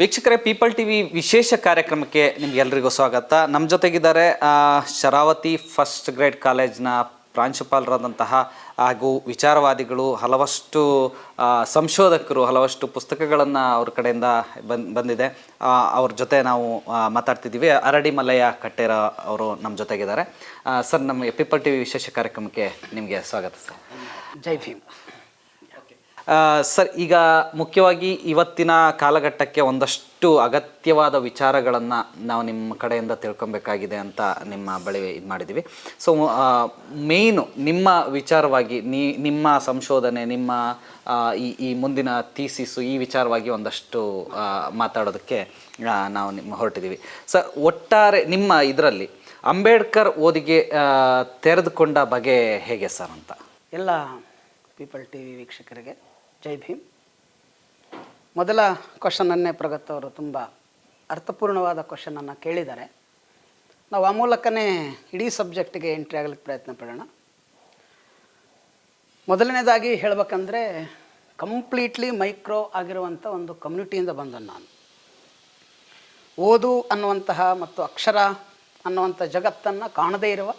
ವೀಕ್ಷಕರೇ, people TV ವಿಶೇಷ ಕಾರ್ಯಕ್ರಮಕ್ಕೆ ನಿಮ್ಗೆಲ್ರಿಗೂ ಸ್ವಾಗತ. ನಮ್ಮ ಜೊತೆಗಿದ್ದಾರೆ ಶರಾವತಿ ಫಸ್ಟ್ ಗ್ರೇಡ್ ಕಾಲೇಜ್ನ ಪ್ರಾಂಶುಪಾಲರಾದಂತಹ ಹಾಗೂ ವಿಚಾರವಾದಿಗಳು, ಹಲವಷ್ಟು ಸಂಶೋಧಕರು, ಹಲವಷ್ಟು ಪುಸ್ತಕಗಳನ್ನು ಅವ್ರ ಕಡೆಯಿಂದ ಬಂದ್, ಬಂದಿದೆ. ಅವ್ರ ಜೊತೆ ನಾವು ಮಾತಾಡ್ತಿದ್ದೀವಿ. ಅರಡಿ ಮಲಯ ಕಟ್ಟೇರ ಅವರು ನಮ್ಮ ಜೊತೆಗಿದ್ದಾರೆ. ಸರ್, ನಮ್ಮ ಪೀಪಲ್ ಟಿವಿ ವಿಶೇಷ ಕಾರ್ಯಕ್ರಮಕ್ಕೆ ನಿಮಗೆ ಸ್ವಾಗತ, ಸರ್. ಜೈ ಭೀಮ್. ಸರ್, ಈಗ ಮುಖ್ಯವಾಗಿ ಇವತ್ತಿನ ಕಾಲಘಟ್ಟಕ್ಕೆ ಒಂದಷ್ಟು ಅಗತ್ಯವಾದ ವಿಚಾರಗಳನ್ನು ನಾವು ನಿಮ್ಮ ಕಡೆಯಿಂದ ತಿಳ್ಕೊಬೇಕಾಗಿದೆ ಅಂತ ನಿಮ್ಮ ಬಳಿ ಇದು ಮಾಡಿದ್ದೀವಿ ಸೊ ಮೇಯ್ನು ನಿಮ್ಮ ವಿಚಾರವಾಗಿ, ನೀ, ನಿಮ್ಮ ಸಂಶೋಧನೆ, ನಿಮ್ಮ ಈ ಈ ಮುಂದಿನ ಥೀಸಿಸು ಈ ವಿಚಾರವಾಗಿ ಒಂದಷ್ಟು ಮಾತಾಡೋದಕ್ಕೆ ನಾವು ನಿಮ್ಮ ಹೊರಟಿದ್ದೀವಿ ಸರ್ ಒಟ್ಟಾರೆ ನಿಮ್ಮ ಇದರಲ್ಲಿ ಅಂಬೇಡ್ಕರ್ ಓದಿಗೆ ತೆರೆದುಕೊಂಡ ಬಗೆ ಹೇಗೆ ಸರ್ ಅಂತ? ಎಲ್ಲ ಪೀಪಲ್ ಟಿ ವಿ ವೀಕ್ಷಕರಿಗೆ ಜೈ ಭೀಮ್. ಮೊದಲ ಕ್ವಶನನ್ನೇ ಪ್ರಗತ್ ಅವರು ತುಂಬ ಅರ್ಥಪೂರ್ಣವಾದ ಕ್ವಶನನ್ನು ಕೇಳಿದ್ದಾರೆ. ನಾವು ಆ ಮೂಲಕನೇ ಇಡೀ ಸಬ್ಜೆಕ್ಟಿಗೆ ಎಂಟ್ರಿ ಆಗಲಿಕ್ಕೆ ಪ್ರಯತ್ನ ಪಡೋಣ. ಮೊದಲನೇದಾಗಿ ಹೇಳಬೇಕಂದ್ರೆ ಕಂಪ್ಲೀಟ್ಲಿ ಮೈಕ್ರೋ ಆಗಿರುವಂಥ ಒಂದು ಕಮ್ಯುನಿಟಿಯಿಂದ ಬಂದ ನಾನು. ಓದು ಅನ್ನುವಂತಹ ಮತ್ತು ಅಕ್ಷರ ಅನ್ನುವಂಥ ಜಗತ್ತನ್ನು ಕಾಣದೇ ಇರುವ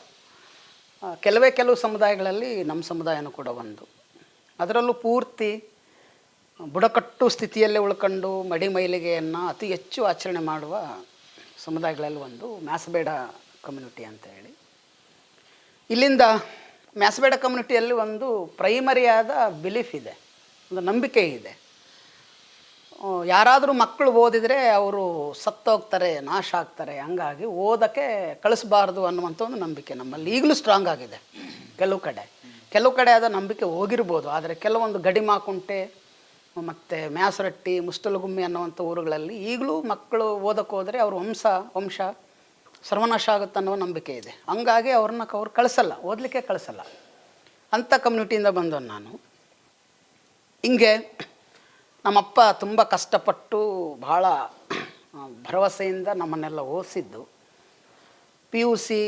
ಕೆಲವೇ ಕೆಲವು ಸಮುದಾಯಗಳಲ್ಲಿ ನಮ್ಮ ಸಮುದಾಯನೂ ಕೂಡ ಒಂದು. ಅದರಲ್ಲೂ ಪೂರ್ತಿ ಬುಡಕಟ್ಟು ಸ್ಥಿತಿಯಲ್ಲೇ ಉಳ್ಕೊಂಡು ಮಡಿ ಮೈಲಿಗೆಯನ್ನು ಅತಿ ಹೆಚ್ಚು ಆಚರಣೆ ಮಾಡುವ ಸಮುದಾಯಗಳಲ್ಲಿ ಒಂದು ಮ್ಯಾಸಬೇಡ ಕಮ್ಯುನಿಟಿ ಅಂತ ಹೇಳಿ. ಇಲ್ಲಿಂದ ಮ್ಯಾಸಬೇಡ ಕಮ್ಯುನಿಟಿಯಲ್ಲಿ ಒಂದು ಪ್ರೈಮರಿಯಾದ ಬಿಲೀಫ್ ಇದೆ, ಒಂದು ನಂಬಿಕೆ ಇದೆ. ಯಾರಾದರೂ ಮಕ್ಕಳು ಓದಿದರೆ ಅವರು ಸತ್ತೋಗ್ತಾರೆ, ನಾಶ ಆಗ್ತಾರೆ, ಹಂಗಾಗಿ ಓದೋಕ್ಕೆ ಕಳಿಸ್ಬಾರ್ದು ಅನ್ನುವಂಥ ಒಂದು ನಂಬಿಕೆ ನಮ್ಮಲ್ಲಿ ಈಗಲೂ ಸ್ಟ್ರಾಂಗ್ ಆಗಿದೆ. ಕೆಲವು ಕಡೆ. ಕೆಲವು ಕಡೆ ಆದ ನಂಬಿಕೆ ಹೋಗಿರ್ಬೋದು, ಆದರೆ ಕೆಲವೊಂದು ಗಡಿಮಾಕುಂಟೆ, ಮತ್ತು ಮ್ಯಾಸರಟ್ಟಿ ಮುಸ್ತಲಗುಮ್ಮಿ ಅನ್ನುವಂಥ ಊರುಗಳಲ್ಲಿ ಈಗಲೂ ಮಕ್ಕಳು ಓದಕ್ಕೆ ಹೋದರೆ ಅವ್ರ ವಂಶ ವಂಶ ಸರ್ವನಾಶ ಆಗುತ್ತೆ ಅನ್ನೋ ನಂಬಿಕೆ ಇದೆ. ಹಂಗಾಗಿ ಅವ್ರನ್ನ ಅವ್ರು ಕಳಿಸಲ್ಲ, ಓದಲಿಕ್ಕೆ ಕಳಿಸಲ್ಲ. ಅಂಥ ಕಮ್ಯುನಿಟಿಯಿಂದ ಬಂದವನು ನಾನು. ಹಿಂಗೆ ನಮ್ಮಪ್ಪ ತುಂಬ ಕಷ್ಟಪಟ್ಟು ಭಾಳ ಭರವಸೆಯಿಂದ ನಮ್ಮನ್ನೆಲ್ಲ ಓದಿಸಿದ್ದು. P U C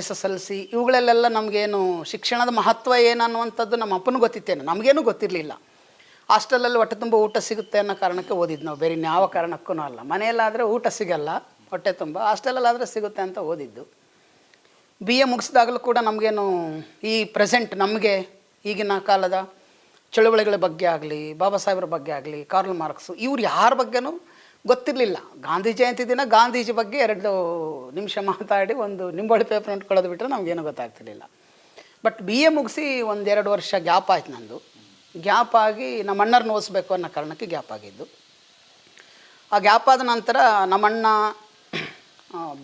S S L C ಇವುಗಳಲ್ಲೆಲ್ಲ ನಮಗೇನು ಶಿಕ್ಷಣದ ಮಹತ್ವ ಏನು ಅನ್ನುವಂಥದ್ದು ನಮ್ಮ ಅಪ್ಪನೂ ಗೊತ್ತಿತ್ತೇನು. ನಮಗೇನು ಗೊತ್ತಿರಲಿಲ್ಲ. ಹಾಸ್ಟೆಲಲ್ಲಿ ಹೊಟ್ಟೆ ತುಂಬ ಊಟ ಸಿಗುತ್ತೆ ಅನ್ನೋ ಕಾರಣಕ್ಕೆ ಓದಿದ್ದು ನಾವು. ಬೇರೆ ಯಾವ ಕಾರಣಕ್ಕೂ ಅಲ್ಲ. ಮನೆಯಲ್ಲಾದರೆ ಊಟ ಸಿಗಲ್ಲ, ಹೊಟ್ಟೆ ತುಂಬ. ಹಾಸ್ಟೆಲಲ್ಲಾದರೆ ಸಿಗುತ್ತೆ ಅಂತ ಓದಿದ್ದು. ಬಿ ಎ ಮುಗಿಸಿದಾಗಲೂ ಕೂಡ ನಮಗೇನು ಈ ಪ್ರೆಸೆಂಟ್ ನಮಗೆ ಈಗಿನ ಕಾಲದ ಚಳುವಳಿಗಳ ಬಗ್ಗೆ ಆಗಲಿ, ಬಾಬಾ ಸಾಹೇಬ್ರ ಬಗ್ಗೆ ಆಗಲಿ, ಕಾರ್ಲ್ ಮಾರ್ಕ್ಸು ಇವ್ರು ಯಾರ ಬಗ್ಗೆನೂ ಗೊತ್ತಿರಲಿಲ್ಲ. ಗಾಂಧಿ ಜಯಂತಿ ದಿನ ಗಾಂಧೀಜಿ ಬಗ್ಗೆ ಎರಡು ನಿಮಿಷ ಮಾತಾಡಿ ಒಂದು ನಿಂಬಳಿ ಪೇಪರ್ ಅಂಟ್ಕೊಳ್ಳೋದು ಬಿಟ್ಟರೆ ನಮಗೇನು ಗೊತ್ತಾಗ್ತಿರ್ಲಿಲ್ಲ. ಬಟ್ ಬಿ ಎ ಮುಗಿಸಿ ಒಂದೆರಡು ವರ್ಷ ಗ್ಯಾಪ್ ಆಯ್ತು ನಂದು. ಗ್ಯಾಪ್ ಆಗಿ ನಮ್ಮ ಅಣ್ಣರನ್ನ ಓದಿಸ್ಬೇಕು ಅನ್ನೋ ಕಾರಣಕ್ಕೆ ಗ್ಯಾಪ್ ಆಗಿದ್ದು. ಆ ಗ್ಯಾಪ್ ಆದ ನಂತರ ನಮ್ಮಣ್ಣ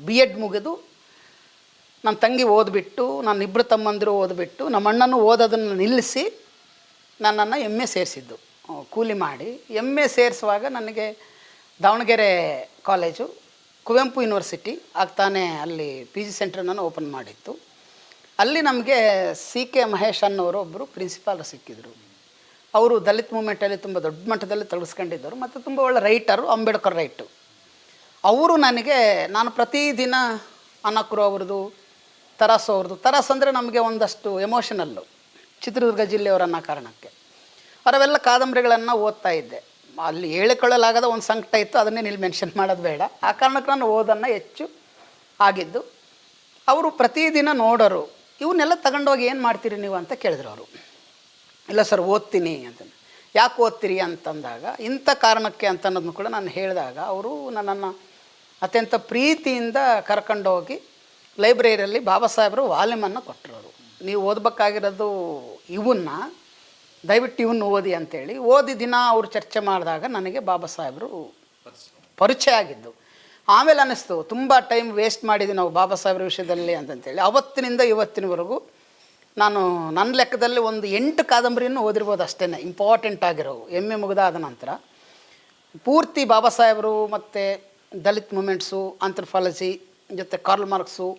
ಬಿ ಎಡ್ ಮುಗಿದು ನನ್ನ ತಂಗಿ ಓದ್ಬಿಟ್ಟು ನನ್ನ ಇಬ್ಬರು ತಮ್ಮಂದಿರು ಓದ್ಬಿಟ್ಟು ನಮ್ಮ ಅಣ್ಣನೂ ಓದೋದನ್ನು ನಿಲ್ಲಿಸಿ ನನ್ನನ್ನು ಎಂ ಎ ಸೇರಿಸಿದ್ದು. ಕೂಲಿ ಮಾಡಿ. ಎಂ ಎ ಸೇರಿಸುವಾಗ ನನಗೆ ದಾವಣಗೆರೆ ಕಾಲೇಜು, ಕುವೆಂಪು ಯೂನಿವರ್ಸಿಟಿ, ಆಗ್ತಾನೆ ಅಲ್ಲಿ ಪಿ ಜಿ ಸೆಂಟ್ರನ್ನು ಓಪನ್ ಮಾಡಿತ್ತು. ಅಲ್ಲಿ ನಮಗೆ ಸಿ ಕೆ ಮಹೇಶ್ ಅನ್ನೋರು ಒಬ್ಬರು ಪ್ರಿನ್ಸಿಪಾಲ್ ಸಿಕ್ಕಿದ್ರು. ಅವರು ದಲಿತ ಮೂಮೆಂಟಲ್ಲಿ ತುಂಬ ದೊಡ್ಡ ಮಟ್ಟದಲ್ಲಿ ತೊಡಗಿಸ್ಕೊಂಡಿದ್ದರು ಮತ್ತು ತುಂಬ ಒಳ್ಳೆ ರೈಟರು ಅಂಬೇಡ್ಕರ್ ರೈಟು. ಅವರು ನನಗೆ, ನಾನು ಪ್ರತಿದಿನ ಅನಕ್ರು ಅವ್ರದ್ದು, ತರಾಸು ಅವ್ರದ್ದು, ತರಾಸು ಅಂದರೆ ನಮಗೆ ಒಂದಷ್ಟು ಎಮೋಷನಲ್ಲು ಚಿತ್ರದುರ್ಗ ಜಿಲ್ಲೆಯವರನ್ನ ಕಾರಣಕ್ಕೆ. ಅವರವೆಲ್ಲ ಕಾದಂಬರಿಗಳನ್ನು ಓದ್ತಾ ಇದ್ದೆ. ಅಲ್ಲಿ ಹೇಳಿಕೊಳ್ಳಲಾಗದ ಒಂದು ಸಂಕಟ ಇತ್ತು, ಅದನ್ನೇ ಇಲ್ಲಿ ಮೆನ್ಷನ್ ಮಾಡೋದು ಬೇಡ. ಆ ಕಾರಣಕ್ಕೆ ನಾನು ಓದನ್ನು ಹೆಚ್ಚು ಆಗಿದ್ದು, ಅವರು ಪ್ರತಿದಿನ ನೋಡೋರು ಇವನ್ನೆಲ್ಲ ತಗೊಂಡೋಗಿ ಏನು ಮಾಡ್ತೀರಿ ನೀವು? ಅಂತ ಕೇಳಿದ್ರು ಅವರು. ಇಲ್ಲ ಸರ್, ಓದ್ತೀನಿ ಅಂತ ಯಾಕೆ ಓದ್ತೀರಿ? ಅಂತಂದಾಗ, ಇಂಥ ಕಾರಣಕ್ಕೆ ಅಂತ ಅನ್ನೋದನ್ನು ಕೂಡ ನಾನು ಹೇಳಿದಾಗ, ಅವರು ನನ್ನನ್ನು ಅತ್ಯಂತ ಪ್ರೀತಿಯಿಂದ ಕರ್ಕೊಂಡೋಗಿ ಲೈಬ್ರರಿಯಲ್ಲಿ ಬಾಬಾ ಸಾಹೇಬರು ವಾಲ್ಯೂಮನ್ನು ಕೊಟ್ಟರು ನೀವು ಓದಬೇಕಾಗಿರೋದು ಇವನ್ನ ದಯವಿಟ್ಟು ಇವನ್ನ ಓದಿ ಅಂತೇಳಿ. ಓದಿ ದಿನ ಅವರು ಚರ್ಚೆ ಮಾಡಿದಾಗ ನನಗೆ ಬಾಬಾ ಸಾಹೇಬರು ಪರಿಚಯ ಆಗಿದ್ದು. ಆಮೇಲೆ ಅನ್ನಿಸ್ತು, ತುಂಬ ಟೈಮ್ ವೇಸ್ಟ್ ಮಾಡಿದ್ವಿ ನಾವು ಬಾಬಾ ಸಾಹೇಬ್ರ ವಿಷಯದಲ್ಲಿ ಅಂತಂತೇಳಿ. ಅವತ್ತಿನಿಂದ ಇವತ್ತಿನವರೆಗೂ ನಾನು ನನ್ನ ಲೆಕ್ಕದಲ್ಲಿ ಒಂದು ಎಂಟು ಕಾದಂಬರಿಯನ್ನು ಓದಿರ್ಬೋದು ಅಷ್ಟೇ ಇಂಪಾರ್ಟೆಂಟ್ ಆಗಿರೋವು. ಎಂ ಎ ಮುಗಿದಾದ ನಂತರ ಪೂರ್ತಿ ಬಾಬಾ ಸಾಹೇಬರು ಮತ್ತು ದಲಿತ್ ಮೂಮೆಂಟ್ಸು ಆಂಥ್ರಫಾಲಜಿ ಜೊತೆ ಕಾರ್ಲ್ ಮಾರ್ಕ್ಸು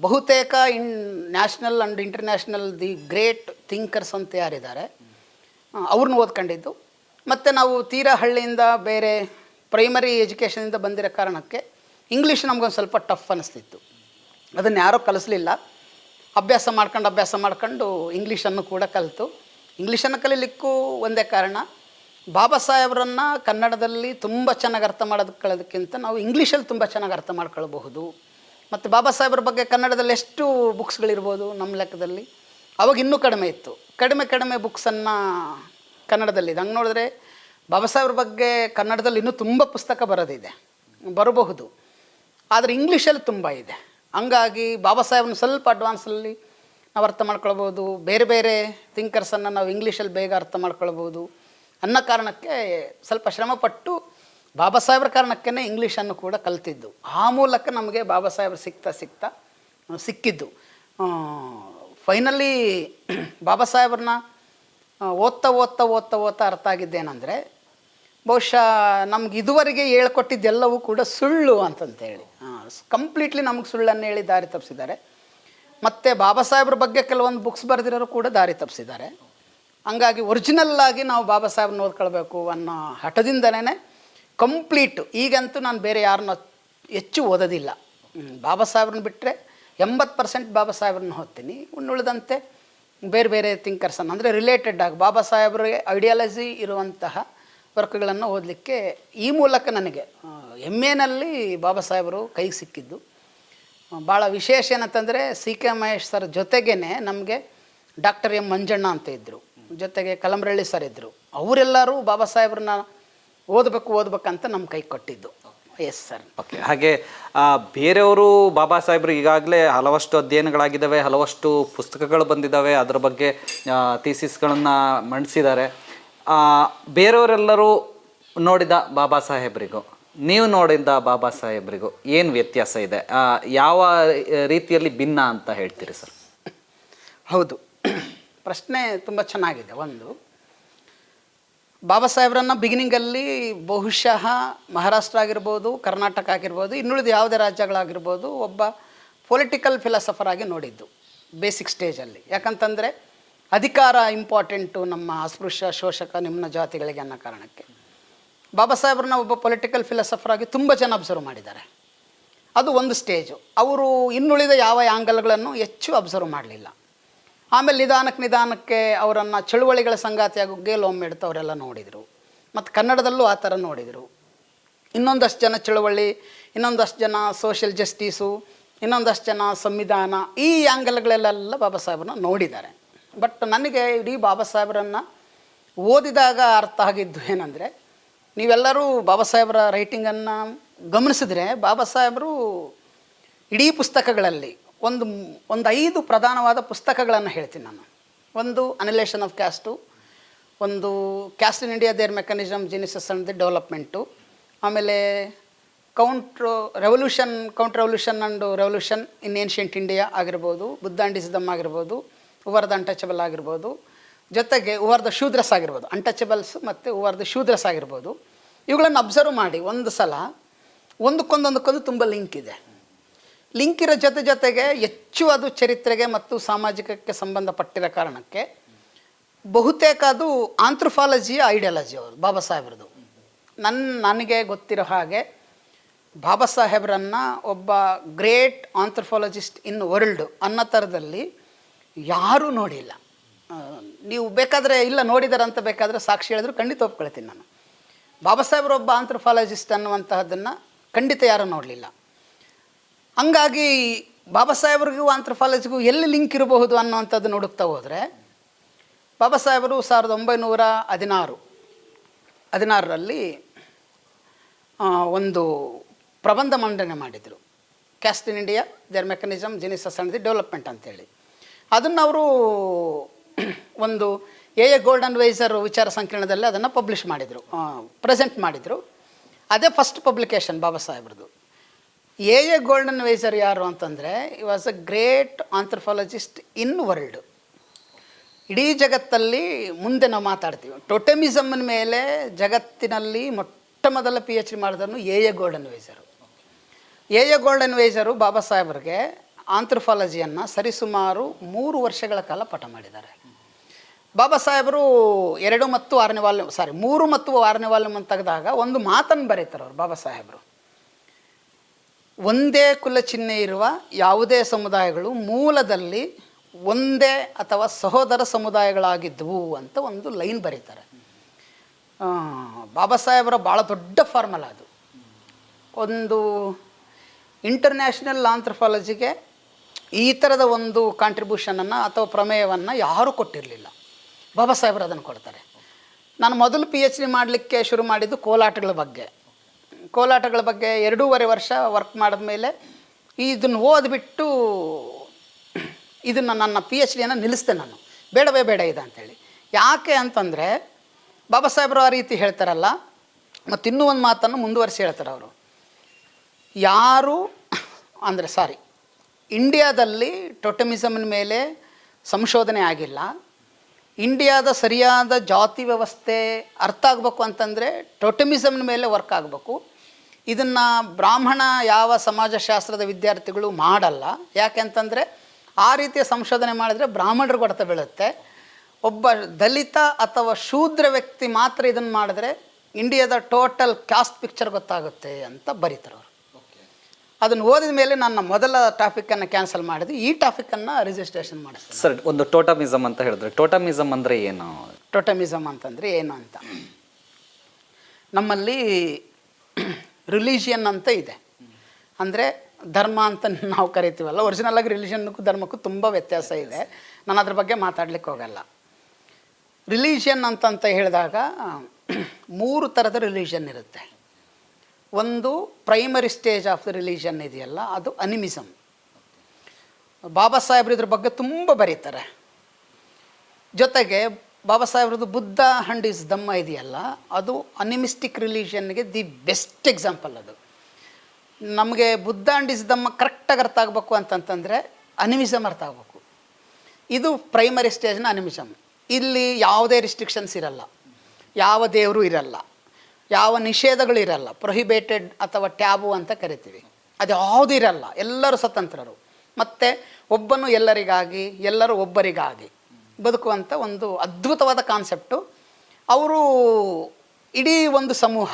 ಬಹುತೇಕ in national and international the great thinkers ಅಂತ ಯಾರಿದ್ದಾರೆ ಅವ್ರನ್ನ ಓದ್ಕೊಂಡಿದ್ದು. ಮತ್ತು ನಾವು ತೀರಾ ಹಳ್ಳಿಯಿಂದ ಬೇರೆ ಪ್ರೈಮರಿ ಎಜುಕೇಷನಿಂದ ಬಂದಿರೋ ಕಾರಣಕ್ಕೆ ಇಂಗ್ಲೀಷ್ ನಮ್ಗೊಂದು ಸ್ವಲ್ಪ ಟಫ್ ಅನ್ನಿಸ್ತಿತ್ತು ಅದನ್ನು ಯಾರೂ ಕಲಿಸ್ಲಿಲ್ಲ. ಅಭ್ಯಾಸ ಮಾಡ್ಕೊಂಡು ಅಭ್ಯಾಸ ಮಾಡ್ಕೊಂಡು ಇಂಗ್ಲೀಷನ್ನು ಕೂಡ ಕಲಿತು. ಇಂಗ್ಲೀಷನ್ನು ಕಲೀಲಿಕ್ಕೂ ಒಂದೇ ಕಾರಣ, ಬಾಬಾ ಸಾಹೇಬ್ರನ್ನು ಕನ್ನಡದಲ್ಲಿ ತುಂಬ ಚೆನ್ನಾಗಿ ಅರ್ಥ ಮಾಡೋದಕ್ಕಿಂತ ನಾವು ಇಂಗ್ಲೀಷಲ್ಲಿ ತುಂಬ ಚೆನ್ನಾಗಿ ಅರ್ಥ ಮಾಡ್ಕೊಳ್ಬಹುದು. ಮತ್ತು ಬಾಬಾ ಸಾಹೇಬ್ರ ಬಗ್ಗೆ ಕನ್ನಡದಲ್ಲಿ ಎಷ್ಟು ಬುಕ್ಸ್ಗಳಿರ್ಬೋದು ನಮ್ಮ ಲೆಕ್ಕದಲ್ಲಿ. ಅವಾಗ ಇನ್ನೂ ಕಡಿಮೆ ಇತ್ತು. ಕಡಿಮೆ ಕಡಿಮೆ ಬುಕ್ಸನ್ನು ಕನ್ನಡದಲ್ಲಿದೆ. ಹಂಗೆ ನೋಡಿದ್ರೆ ಬಾಬಾ ಸಾಹೇಬ್ರ ಬಗ್ಗೆ ಕನ್ನಡದಲ್ಲಿ ಇನ್ನೂ ತುಂಬ ಪುಸ್ತಕ ಬರೋದಿದೆ. ಬರಬಹುದು. ಆದರೆ ಇಂಗ್ಲೀಷಲ್ಲಿ ತುಂಬ ಇದೆ. ಹಂಗಾಗಿ ಬಾಬಾ ಸಾಹೇಬ್ನ ಸ್ವಲ್ಪ ಅಡ್ವಾನ್ಸಲ್ಲಿ ನಾವು ಅರ್ಥ ಮಾಡ್ಕೊಳ್ಬೋದು. ಬೇರೆ ಬೇರೆ ಥಿಂಕರ್ಸನ್ನು ನಾವು ಇಂಗ್ಲೀಷಲ್ಲಿ ಬೇಗ ಅರ್ಥ ಮಾಡ್ಕೊಳ್ಬೋದು. ಅನ್ನೋ ಕಾರಣಕ್ಕೆ ಸ್ವಲ್ಪ ಶ್ರಮಪಟ್ಟು ಬಾಬಾ ಸಾಹೇಬ್ರ ಕಾರಣಕ್ಕೇ ಇಂಗ್ಲೀಷನ್ನು ಕೂಡ ಕಲ್ತಿದ್ದು. ಆ ಮೂಲಕ ನಮಗೆ ಬಾಬಾ ಸಾಹೇಬ್ರು ಸಿಗ್ತಾ ಸಿಗ್ತಾ ಸಿಕ್ಕಿದ್ದು. ಫೈನಲಿ ಬಾಬಾ ಸಾಹೇಬ್ರನ್ನ ಓದ್ತಾ ಓದ್ತಾ ಓದ್ತಾ ಓದ್ತಾ ಅರ್ಥ ಆಗಿದ್ದೇನೆಂದರೆ, ಬಹುಶಃ ನಮ್ಗೆ ಇದುವರೆಗೆ ಹೇಳ್ಕೊಟ್ಟಿದ್ದೆಲ್ಲವೂ ಕೂಡ ಸುಳ್ಳು ಅಂತಂತೇಳಿ. ಕಂಪ್ಲೀಟ್ಲಿ ನಮ್ಗೆ ಸುಳ್ಳನ್ನು ಹೇಳಿ ದಾರಿ ತಪ್ಪಿಸಿದ್ದಾರೆ. ಮತ್ತು ಬಾಬಾ ಸಾಹೇಬ್ರ ಬಗ್ಗೆ ಕೆಲವೊಂದು ಬುಕ್ಸ್ ಬರೆದಿರೋರು ಕೂಡ ದಾರಿ ತಪ್ಪಿಸಿದ್ದಾರೆ. ಹಂಗಾಗಿ ಒರಿಜಿನಲ್ಲಾಗಿ ನಾವು ಬಾಬಾ ಸಾಹೇಬ್ನ ಓದ್ಕೊಳ್ಬೇಕು ಅನ್ನೋ ಹಠದಿಂದನೇ ಕಂಪ್ಲೀಟ್ ಈಗಂತೂ ನಾನು ಬೇರೆ ಯಾರನ್ನ ಹೆಚ್ಚು ಓದೋದಿಲ್ಲ. ಬಾಬಾ ಸಾಹೇಬ್ರನ್ನ ಬಿಟ್ಟರೆ ಎಂಬತ್ತು ಪರ್ಸೆಂಟ್ ಬಾಬಾ ಸಾಹೇಬ್ರನ್ನ ಓದ್ತೀನಿ. ಉಳಿದಂತೆ ಬೇರೆ ಬೇರೆ ಥಿಂಕರ್ಸನ್ನು ಅಂದರೆ ರಿಲೇಟೆಡ್ ಆಗಿ ಬಾಬಾ ಸಾಹೇಬ್ರಿಗೆ ಐಡಿಯಾಲಜಿ ಇರುವಂತಹ ವರ್ಕ್ಗಳನ್ನು ಓದಲಿಕ್ಕೆ ಈ ಮೂಲಕ ನನಗೆ ಎಂ ಎನಲ್ಲಿ ಬಾಬಾ ಸಾಹೇಬರು ಕೈಗೆ ಸಿಕ್ಕಿದ್ದು. ಭಾಳ ವಿಶೇಷ ಏನಂತಂದರೆ ಸಿ ಕೆ ಮಹೇಶ್ ಸರ್ ಜೊತೆಗೇ ನಮಗೆ ಡಾಕ್ಟರ್ ಎಂ ಮಂಜಣ್ಣ ಅಂತ ಇದ್ದರು ಜೊತೆಗೆ ಕಲಂಬ್ರಳ್ಳಿ ಸರ್ ಇದ್ದರು ಅವರೆಲ್ಲರೂ ಬಾಬಾ ಸಾಹೇಬ್ರನ್ನ ಓದಬೇಕು ಅಂತ ನಮ್ಮ ಕೈ ಕೊಟ್ಟಿದ್ದು. ಎಸ್ ಸರ್ ಓಕೆ ಹಾಗೆ ಬೇರೆಯವರು ಬಾಬಾ ಸಾಹೇಬ್ರು ಈಗಾಗಲೇ ಹಲವಷ್ಟು ಅಧ್ಯಯನಗಳಾಗಿದ್ದಾವೆ ಹಲವಷ್ಟು ಪುಸ್ತಕಗಳು ಬಂದಿದ್ದಾವೆ ಅದರ ಬಗ್ಗೆ ಥೀಸಿಸ್ಗಳನ್ನು ಮಂಡಿಸಿದ್ದಾರೆ. ಬೇರೆಯವರೆಲ್ಲರೂ ನೋಡಿದ ಬಾಬಾ ಸಾಹೇಬ್ರಿಗೂ ನೀವು ನೋಡಿದ ಬಾಬಾ ಸಾಹೇಬ್ರಿಗೂ ಏನು ವ್ಯತ್ಯಾಸ ಇದೆ? ಯಾವ ರೀತಿಯಲ್ಲಿ ಭಿನ್ನ ಅಂತ ಹೇಳ್ತೀರಿ ಸರ್ ಹೌದು. ಪ್ರಶ್ನೆ ತುಂಬ ಚೆನ್ನಾಗಿದೆ. ಒಂದು ಬಾಬಾ ಸಾಹೇಬ್ರನ್ನ ಬಿಗಿನಿಂಗಲ್ಲಿ ಬಹುಶಃ ಮಹಾರಾಷ್ಟ್ರ ಆಗಿರ್ಬೋದು, ಕರ್ನಾಟಕ ಆಗಿರ್ಬೋದು, ಇನ್ನುಳಿದ ಯಾವುದೇ ರಾಜ್ಯಗಳಾಗಿರ್ಬೋದು ಒಬ್ಬ ಪೊಲಿಟಿಕಲ್ ಫಿಲಾಸಫರ್ ಆಗಿ ನೋಡಿದ್ದು ಬೇಸಿಕ್ ಸ್ಟೇಜಲ್ಲಿ ಯಾಕಂತಂದರೆ ಅಧಿಕಾರ ಇಂಪಾರ್ಟೆಂಟು ನಮ್ಮ ಅಸ್ಪೃಶ್ಯ, ಶೋಷಕ ನಿಮ್ಮ ಜಾತಿಗಳಿಗೆ ಅನ್ನೋ ಕಾರಣಕ್ಕೆ. ಬಾಬಾ ಸಾಹೇಬ್ರನ್ನ ಒಬ್ಬ ಪೊಲಿಟಿಕಲ್ ಫಿಲಾಸಫರ್ ಆಗಿ ತುಂಬ ಜನ ಅಬ್ಸರ್ವ್ ಮಾಡಿದ್ದಾರೆ. ಅದು ಒಂದು ಸ್ಟೇಜು ಅವರು ಇನ್ನುಳಿದ ಯಾವ ಆ್ಯಂಗಲ್ಗಳನ್ನು ಹೆಚ್ಚು ಅಬ್ಸರ್ವ್ ಮಾಡಲಿಲ್ಲ. ಆಮೇಲೆ ನಿಧಾನಕ್ಕೆ ನಿಧಾನಕ್ಕೆ ಅವರನ್ನು ಚಳುವಳಿಗಳ ಸಂಗಾತಿಯಾಗಿ ಗೇಲ್ ಒಮ್ಮೆಡ್ತು ಅವರೆಲ್ಲ ನೋಡಿದರು. ಮತ್ತು ಕನ್ನಡದಲ್ಲೂ ಆ ಥರ ನೋಡಿದರು. ಇನ್ನೊಂದಷ್ಟು ಜನ ಚಳುವಳಿ, ಇನ್ನೊಂದಷ್ಟು ಜನ ಸೋಷಿಯಲ್ ಜಸ್ಟಿಸು ಇನ್ನೊಂದಷ್ಟು ಜನ ಸಂವಿಧಾನ ಈ ಆ್ಯಂಗಲ್ಗಳಲ್ಲೆಲ್ಲ ಬಾಬಾ ಸಾಹೇಬ್ರನ್ನ ನೋಡಿದ್ದಾರೆ. ಬಟ್ ನನಗೆ ಇಡೀ ಬಾಬಾ ಸಾಹೇಬರನ್ನು ಓದಿದಾಗ ಅರ್ಥ ಆಗಿದ್ದು ಏನಂದರೆ, ನೀವೆಲ್ಲರೂ ಬಾಬಾ ಸಾಹೇಬರ ರೈಟಿಂಗನ್ನು ಗಮನಿಸಿದ್ರೆ, ಬಾಬಾ ಸಾಹೇಬರು ಇಡೀ ಪುಸ್ತಕಗಳಲ್ಲಿ ಒಂದು ಒಂದು ಐದು ಪ್ರಧಾನವಾದ ಪುಸ್ತಕಗಳನ್ನು ಹೇಳ್ತೀನಿ ನಾನು. ಒಂದು ಅನಿಲೇಷನ್ ಆಫ್ ಕ್ಯಾಸ್ಟು ಒಂದು caste in India their mechanism genesis and the development ಆಮೇಲೆ counter revolution counter revolution and revolution in ancient India ಆಗಿರ್ಬೋದು ಬುದ್ಧಾಂಡಿಸಿದಮ್ ಆಗಿರ್ಬೋದು ಉವರ್ ದ ಅಂಟಚಬಲ್ ಆಗಿರ್ಬೋದು, ಜೊತೆಗೆ ಓವರ್ ದ ಶೂದ್ರಸ್ ಆಗಿರ್ಬೋದು ಅಂಟಚಬಲ್ಸ್ ಮತ್ತು ಉವರ್ ದ ಶೂದ್ರಸ್ ಆಗಿರ್ಬೋದು. ಇವುಗಳನ್ನು ಅಬ್ಸರ್ವ್ ಮಾಡಿ, ಒಂದು ಸಲ, ಒಂದಕ್ಕೊಂದೊಂದಕ್ಕೊಂದು ತುಂಬ ಲಿಂಕ್ ಇದೆ. ಲಿಂಕ್ ಜೊತೆ ಜೊತೆಗೆ ಹೆಚ್ಚು ಅದು ಚರಿತ್ರೆಗೆ ಮತ್ತು ಸಾಮಾಜಿಕಕ್ಕೆ ಸಂಬಂಧಪಟ್ಟಿರೋ ಕಾರಣಕ್ಕೆ ಬಹುತೇಕ ಅದು ಆಂಥ್ರಫಾಲಜಿಯ ಐಡಿಯಾಲಜಿ ಅವರು, ಬಾಬಾ ಸಾಹೇಬ್ರದ್ದು. ನನ್ನ ನನಗೆ ಗೊತ್ತಿರೋ ಹಾಗೆ ಬಾಬಾ ಸಾಹೇಬ್ರನ್ನ ಒಬ್ಬ ಗ್ರೇಟ್ ಆಂಥ್ರಫಾಲಜಿಸ್ಟ್ ಇನ್ ವರ್ಲ್ಡ್ ಅನ್ನೋ ಥರದಲ್ಲಿ ಯಾರೂ ನೋಡಿಲ್ಲ. ನೀವು ಬೇಕಾದರೆ ಇಲ್ಲ ನೋಡಿದಾರೆ ಅಂತ ಬೇಕಾದರೆ ಸಾಕ್ಷಿ ಹೇಳಿದ್ರು ಖಂಡಿತ ಒಪ್ಕೊಳ್ತೀನಿ ನಾನು. ಬಾಬಾ ಸಾಹೇಬ್ರು ಒಬ್ಬ ಆಂಥ್ರಫಾಲಜಿಸ್ಟ್ ಅನ್ನುವಂತಹದ್ದನ್ನು ಖಂಡಿತ ಯಾರೂ ನೋಡಲಿಲ್ಲ. ಹಂಗಾಗಿ ಬಾಬಾ ಸಾಹೇಬ್ರಿಗೂ, ಆಂಥ್ರಫಾಲಜಿಗೂ ಎಲ್ಲಿ ಲಿಂಕ್ ಇರಬಹುದು ಅನ್ನುವಂಥದ್ದು ನೋಡುತ್ತಾ ಹೋದರೆ, ಬಾಬಾ ಸಾಹೇಬರು ಸಾವಿರದ ಒಂಬೈನೂರ ಹದಿನಾರು, ಹದಿನಾರರಲ್ಲಿ ಒಂದು ಪ್ರಬಂಧ ಮಂಡನೆ ಮಾಡಿದರು. Caste in India, their mechanism genesis and the development ಅಂತೇಳಿ. ಅದನ್ನು ಅವರು ಒಂದು ಎ ಎ ಗೋಲ್ಡನ್ ವೈಸರ್ ವಿಚಾರ ಸಂಕಿರಣದಲ್ಲಿ ಅದನ್ನು ಪಬ್ಲಿಷ್ ಮಾಡಿದರು ಪ್ರೆಸೆಂಟ್ ಮಾಡಿದರು. ಅದೇ ಫಸ್ಟ್ ಪಬ್ಲಿಕೇಶನ್ ಬಾಬಾ ಸಾಹೇಬ್ರದ್ದು. ಎ ಎ ಗೋಲ್ಡನ್ ವೈಸರ್ ಯಾರು ಅಂತಂದರೆ he was a great anthropologist in world ಇಡೀ ಜಗತ್ತಲ್ಲಿ ಮುಂದೆ ನಾವು ಮಾತಾಡ್ತೀವಿ. ಟೊಟೆಮಿಸಮ್ನ ಮೇಲೆ ಜಗತ್ತಿನಲ್ಲಿ ಮೊಟ್ಟ ಮೊದಲ ಪಿ ಎಚ್ ಡಿ ಮಾಡಿದನು A A Goldenweiser. A A Goldenweiser Baba ಸಾಹೇಬ್ರಿಗೆ ಆಂಥ್ರಫಾಲಜಿಯನ್ನು ಸರಿಸುಮಾರು ಮೂರು ವರ್ಷಗಳ ಕಾಲ ಪಾಠ ಮಾಡಿದ್ದಾರೆ. ಬಾಬಾ ಸಾಹೇಬರು ಎರಡು ಮತ್ತು ಆರನೇ ವಾಲ್ಯೂಮ್ ಸಾರಿ ಮೂರು ಮತ್ತು ಆರನೇ ವಾಲ್ಯೂಮ್ ತೆಗೆದಾಗ ಒಂದು ಮಾತನ್ನು ಬರೀತಾರೆ ಅವರು, ಬಾಬಾ ಸಾಹೇಬರು. ಒಂದೇ ಕುಲ ಚಿಹ್ನೆ ಇರುವ ಯಾವುದೇ ಸಮುದಾಯಗಳು ಮೂಲದಲ್ಲಿ ಒಂದೇ ಅಥವಾ ಸಹೋದರ ಸಮುದಾಯಗಳಾಗಿದ್ದವು ಅಂತ ಒಂದು ಲೈನ್ ಬರೀತಾರೆ. ಬಾಬಾ ಸಾಹೇಬರ ಭಾಳ ದೊಡ್ಡ ಫಾರ್ಮಲ್ ಅದು. ಒಂದು ಇಂಟರ್ನ್ಯಾಷನಲ್ ಆಂಥ್ರಫಾಲಜಿಗೆ ಈ ಥರದ ಒಂದು ಕಾಂಟ್ರಿಬ್ಯೂಷನನ್ನು ಅಥವಾ ಪ್ರಮೇಯವನ್ನು ಯಾರೂ ಕೊಟ್ಟಿರಲಿಲ್ಲ. ಬಾಬಾ ಸಾಹೇಬರು ಅದನ್ನು ಕೊಡ್ತಾರೆ. ನಾನು ಮೊದಲು ಪಿ ಎಚ್ ಡಿ ಮಾಡಲಿಕ್ಕೆ ಶುರು ಮಾಡಿದ್ದು ಕೋಲಾಟಗಳ ಬಗ್ಗೆ. ಕೋಲಾಟಗಳ ಬಗ್ಗೆ ಎರಡೂವರೆ ವರ್ಷ ವರ್ಕ್ ಮಾಡಿದ ಮೇಲೆ ಇದನ್ನು ಓದ್ಬಿಟ್ಟು ಇದನ್ನು ನನ್ನ ಪಿ ಎಚ್ ಡಿಯನ್ನು ನಿಲ್ಲಿಸ್ದೆ ನಾನು. ಬೇಡವೇ ಬೇಡ ಇದೆ ಅಂತೇಳಿ. ಯಾಕೆ ಅಂತಂದರೆ ಬಾಬಾ ಸಾಹೇಬ್ರು ಆ ರೀತಿ ಹೇಳ್ತಾರಲ್ಲ, ಮತ್ತು ಇನ್ನೂ ಒಂದು ಮಾತನ್ನು ಮುಂದುವರಿಸಿ ಹೇಳ್ತಾರೆ ಅವರು. ಯಾರು ಅಂದರೆ ಸಾರಿ ಇಂಡಿಯಾದಲ್ಲಿ ಟೊಟಮಿಸಮ್ನ ಮೇಲೆ ಸಂಶೋಧನೆ ಆಗಿಲ್ಲ. ಇಂಡಿಯಾದ ಸರಿಯಾದ ಜಾತಿ ವ್ಯವಸ್ಥೆ ಅರ್ಥ ಆಗಬೇಕು ಅಂತಂದರೆ ಟೊಟಮಿಸಮ್ನ ಮೇಲೆ ವರ್ಕ್ ಆಗಬೇಕು. ಇದನ್ನು ಬ್ರಾಹ್ಮಣ ಯಾವ ಸಮಾಜಶಾಸ್ತ್ರದ ವಿದ್ಯಾರ್ಥಿಗಳು ಮಾಡಲ್ಲ. ಯಾಕೆ ಅಂತಂದರೆ ಆ ರೀತಿಯ ಸಂಶೋಧನೆ ಮಾಡಿದರೆ ಬ್ರಾಹ್ಮಣರು ಹೊಡೆತ ಬೀಳುತ್ತೆ. ಒಬ್ಬ ದಲಿತ ಅಥವಾ ಶೂದ್ರ ವ್ಯಕ್ತಿ ಮಾತ್ರ ಇದನ್ನು ಮಾಡಿದ್ರೆ ಇಂಡಿಯಾದ ಟೋಟಲ್ ಕ್ಯಾಸ್ಟ್ ಪಿಕ್ಚರ್ ಗೊತ್ತಾಗುತ್ತೆ ಅಂತ ಬರೀತಾರೆ ಅವರು. ಅದನ್ನು ಓದಿದ ಮೇಲೆ ನನ್ನ ಮೊದಲ ಟಾಪಿಕನ್ನು ಕ್ಯಾನ್ಸಲ್ ಮಾಡಿದೆ. ಈ ಟಾಪಿಕನ್ನು ರಿಜಿಸ್ಟ್ರೇಷನ್ ಮಾಡಿಸ್ತೀನಿ. ಸರ್ ಒಂದು ಟೋಟಮಿಸಮ್ ಅಂತ ಹೇಳಿದ್ರೆ ಟೋಟಮಿಸಮ್ ಅಂದರೆ ಏನು? ಟೋಟಮಿಸಮ್ ಅಂತಂದರೆ ಏನು ಅಂತ. ನಮ್ಮಲ್ಲಿ ರಿಲಿಜಿಯನ್ ಅಂತ ಇದೆ. ಅಂದರೆ ಧರ್ಮ ಅಂತ ನಾವು ಕರಿತೀವಲ್ಲ ಒರಿಜಿನಲ್ ಆಗಿ ರಿಲಿಜನ್ಗೂ ಧರ್ಮಕ್ಕೂ ತುಂಬ ವ್ಯತ್ಯಾಸ ಇದೆ. ನಾನು ಅದ್ರ ಬಗ್ಗೆ ಮಾತಾಡ್ಲಿಕ್ಕೆ ಹೋಗಲ್ಲ. ರಿಲಿಜಿಯನ್ ಅಂತಂತ ಹೇಳಿದಾಗ ಮೂರು ಥರದ ರಿಲಿಜನ್ ಇರುತ್ತೆ. ಒಂದು primary stage of the religion ಇದೆಯಲ್ಲ, ಅದು ಅನಿಮಿಸಮ್ ಬಾಬಾ ಸಾಹೇಬ್ರು ಇದ್ರ ಬಗ್ಗೆ ತುಂಬ ಬರೀತಾರೆ. ಜೊತೆಗೆ ಬಾಬಾ ಸಾಹೇಬ್ರದ್ದು ಬುದ್ಧ ಹಂಡ್ ಇಸ್ ದಮ್ಮ ಇದೆಯಲ್ಲ, ಅದು ಅನಿಮಿಸ್ಟಿಕ್ ರಿಲಿಷನ್ಗೆ ದಿ ಬೆಸ್ಟ್ ಎಕ್ಸಾಂಪಲ್ ಅದು. ನಮಗೆ ಬುದ್ಧ ಹಂಡ್ ಇಸ್ ದಮ್ಮ ಕರೆಕ್ಟಾಗಿ ಅರ್ಥ ಆಗಬೇಕು ಅಂತಂತಂದರೆ ಅನಿಮಿಸಮ್ ಅರ್ಥ ಆಗಬೇಕು. ಇದು ಪ್ರೈಮರಿ ಸ್ಟೇಜ್ನ ಅನಿಮಿಸಮ್. ಇಲ್ಲಿ ಯಾವುದೇ ರಿಸ್ಟ್ರಿಕ್ಷನ್ಸ್ ಇರಲ್ಲ. ಯಾವ ದೇವರು ಇರಲ್ಲ. ಯಾವ ನಿಷೇಧಗಳು ಇರಲ್ಲ. ಪ್ರೊಹಿಬೇಟೆಡ್ ಅಥವಾ ಟ್ಯಾಬು ಅಂತ ಕರಿತೀವಿ. ಅದು ಯಾವುದೂ ಇರಲ್ಲ. ಎಲ್ಲರೂ ಸ್ವತಂತ್ರರು. ಮತ್ತು ಒಬ್ಬನು ಎಲ್ಲರಿಗಾಗಿ, ಎಲ್ಲರೂ ಒಬ್ಬರಿಗಾಗಿ. ಬದುಕುವಂಥ ಒಂದು ಅದ್ಭುತವಾದ ಕಾನ್ಸೆಪ್ಟು. ಅವರು ಇಡೀ ಒಂದು ಸಮೂಹ,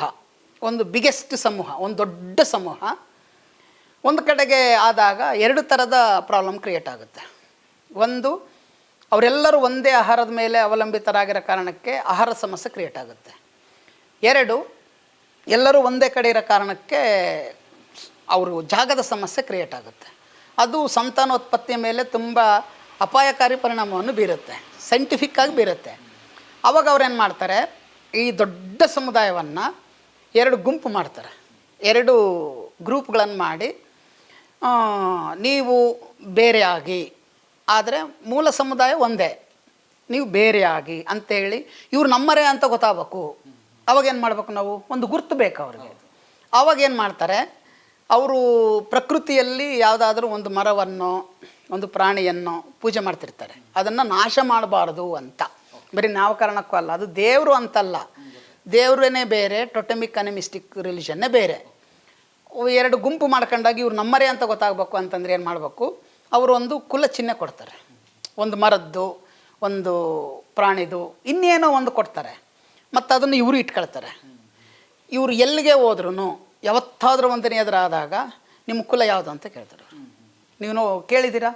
ಒಂದು ಬಿಗ್ಗೆಸ್ಟ್ ಸಮೂಹ, ಒಂದು ದೊಡ್ಡ ಸಮೂಹ, ಒಂದು ಕಡೆಗೆ ಆದಾಗ ಎರಡು ಥರದ ಪ್ರಾಬ್ಲಮ್ ಕ್ರಿಯೇಟ್ ಆಗುತ್ತೆ. ಒಂದು, ಅವರೆಲ್ಲರೂ ಒಂದೇ ಆಹಾರದ ಮೇಲೆ ಅವಲಂಬಿತರಾಗಿರೋ ಕಾರಣಕ್ಕೆ ಆಹಾರ ಸಮಸ್ಯೆ ಕ್ರಿಯೇಟ್ ಆಗುತ್ತೆ. ಎರಡು, ಎಲ್ಲರೂ ಒಂದೇ ಕಡೆ ಇರೋ ಕಾರಣಕ್ಕೆ ಅವರು ಜಾಗದ ಸಮಸ್ಯೆ ಕ್ರಿಯೇಟ್ ಆಗುತ್ತೆ. ಅದು ಸಂತಾನೋತ್ಪತ್ತಿಯ ಮೇಲೆ ತುಂಬ ಅಪಾಯಕಾರಿ ಪರಿಣಾಮವನ್ನು ಬೀರುತ್ತೆ ಸೈಂಟಿಫಿಕ್ಕಾಗಿ ಬೀರುತ್ತೆ. ಅವಾಗ ಅವ್ರೇನು ಮಾಡ್ತಾರೆ, ಈ ದೊಡ್ಡ ಸಮುದಾಯವನ್ನು ಎರಡು ಗುಂಪು ಮಾಡ್ತಾರೆ. ಎರಡು ಗ್ರೂಪ್ಗಳನ್ನು ಮಾಡಿ ನೀವು ಬೇರೆಯಾಗಿ ಆದರೆ ಮೂಲ ಸಮುದಾಯ ಒಂದೇ. ನೀವು ಬೇರೆಯಾಗಿ ಅಂತೇಳಿ ಇವ್ರು ನಮ್ಮರೇ ಅಂತ ಗೊತ್ತಾಗಬೇಕು. ಅವಾಗೇನು ಮಾಡ್ಬೇಕು ನಾವು? ಒಂದು ಗುರ್ತು ಬೇಕು ಅವ್ರಿಗೆ. ಅವಾಗೇನು ಮಾಡ್ತಾರೆ? ಅವರು ಪ್ರಕೃತಿಯಲ್ಲಿ ಯಾವುದಾದ್ರೂ ಒಂದು ಮರವನ್ನು ಒಂದು ಪ್ರಾಣಿಯನ್ನು ಪೂಜೆ ಮಾಡ್ತಿರ್ತಾರೆ. ಅದನ್ನು ನಾಶ ಮಾಡಬಾರ್ದು ಅಂತ. ಬರೀ ನಾಮಕರಣಕ್ಕೂ ಅಲ್ಲ, ಅದು ದೇವರು ಅಂತಲ್ಲ. ದೇವ್ರೇ ಬೇರೆ, ಟೊಟಮಿಕ್ ಅನಿಮಿಸ್ಟಿಕ್ ರಿಲಿಜನ್ನೇ ಬೇರೆ. ಎರಡು ಗುಂಪು ಮಾಡ್ಕೊಂಡಾಗ ಇವ್ರು ನಮ್ಮರೇ ಅಂತ ಗೊತ್ತಾಗಬೇಕು ಅಂತಂದ್ರೆ ಏನು ಮಾಡಬೇಕು? ಅವರು ಒಂದು ಕುಲ ಚಿಹ್ನೆ ಕೊಡ್ತಾರೆ. ಒಂದು ಮರದ್ದು, ಒಂದು ಪ್ರಾಣಿದು, ಇನ್ನೇನೋ ಒಂದು ಕೊಡ್ತಾರೆ. ಮತ್ತು ಅದನ್ನು ಇವರು ಇಟ್ಕೊಳ್ತಾರೆ. ಇವರು ಎಲ್ಲಿಗೆ ಹೋದ್ರೂ ಯಾವತ್ತಾದ್ರೂ ಒಂದನೇ ಎದುರಾದಾಗ, ನಿಮ್ಮ ಕುಲ ಯಾವುದು ಅಂತ ಕೇಳ್ತಾರೆ. ನೀವು ಕೇಳಿದ್ದೀರಾ?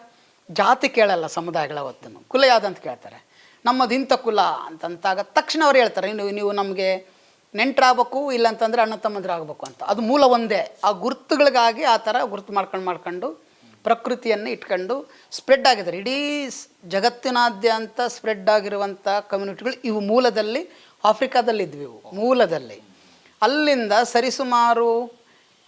ಜಾತಿ ಕೇಳಲ್ಲ ಸಮುದಾಯಗಳ ಹೊತ್ತನ್ನು ಕುಲ ಯಾವ್ದಂತ ಕೇಳ್ತಾರೆ. ನಮ್ಮದು ಇಂಥ ಕುಲ ಅಂತಂತಾಗ ತಕ್ಷಣ ಅವ್ರು ಹೇಳ್ತಾರೆ ನೀವು ನೀವು ನಮಗೆ ನೆಂಟರಾಗಬೇಕು, ಇಲ್ಲಾಂತಂದರೆ ಅಣ್ಣ ತಮ್ಮಂದ್ರಾಗಬೇಕು ಅಂತ. ಅದು ಮೂಲ ಒಂದೇ. ಆ ಗುರುತುಗಳಿಗಾಗಿ ಆ ಥರ ಗುರುತು ಮಾಡ್ಕೊಂಡು ಮಾಡ್ಕೊಂಡು ಪ್ರಕೃತಿಯನ್ನು ಇಟ್ಕೊಂಡು ಸ್ಪ್ರೆಡ್ ಆಗಿದ್ದಾರೆ. ಇಡೀ ಜಗತ್ತಿನಾದ್ಯಂತ ಸ್ಪ್ರೆಡ್ ಆಗಿರುವಂಥ ಕಮ್ಯುನಿಟಿಗಳು ಇವು ಮೂಲದಲ್ಲಿ ಆಫ್ರಿಕಾದಲ್ಲಿದ್ವಿ ಇವು, ಮೂಲದಲ್ಲಿ. ಅಲ್ಲಿಂದ ಸರಿಸುಮಾರು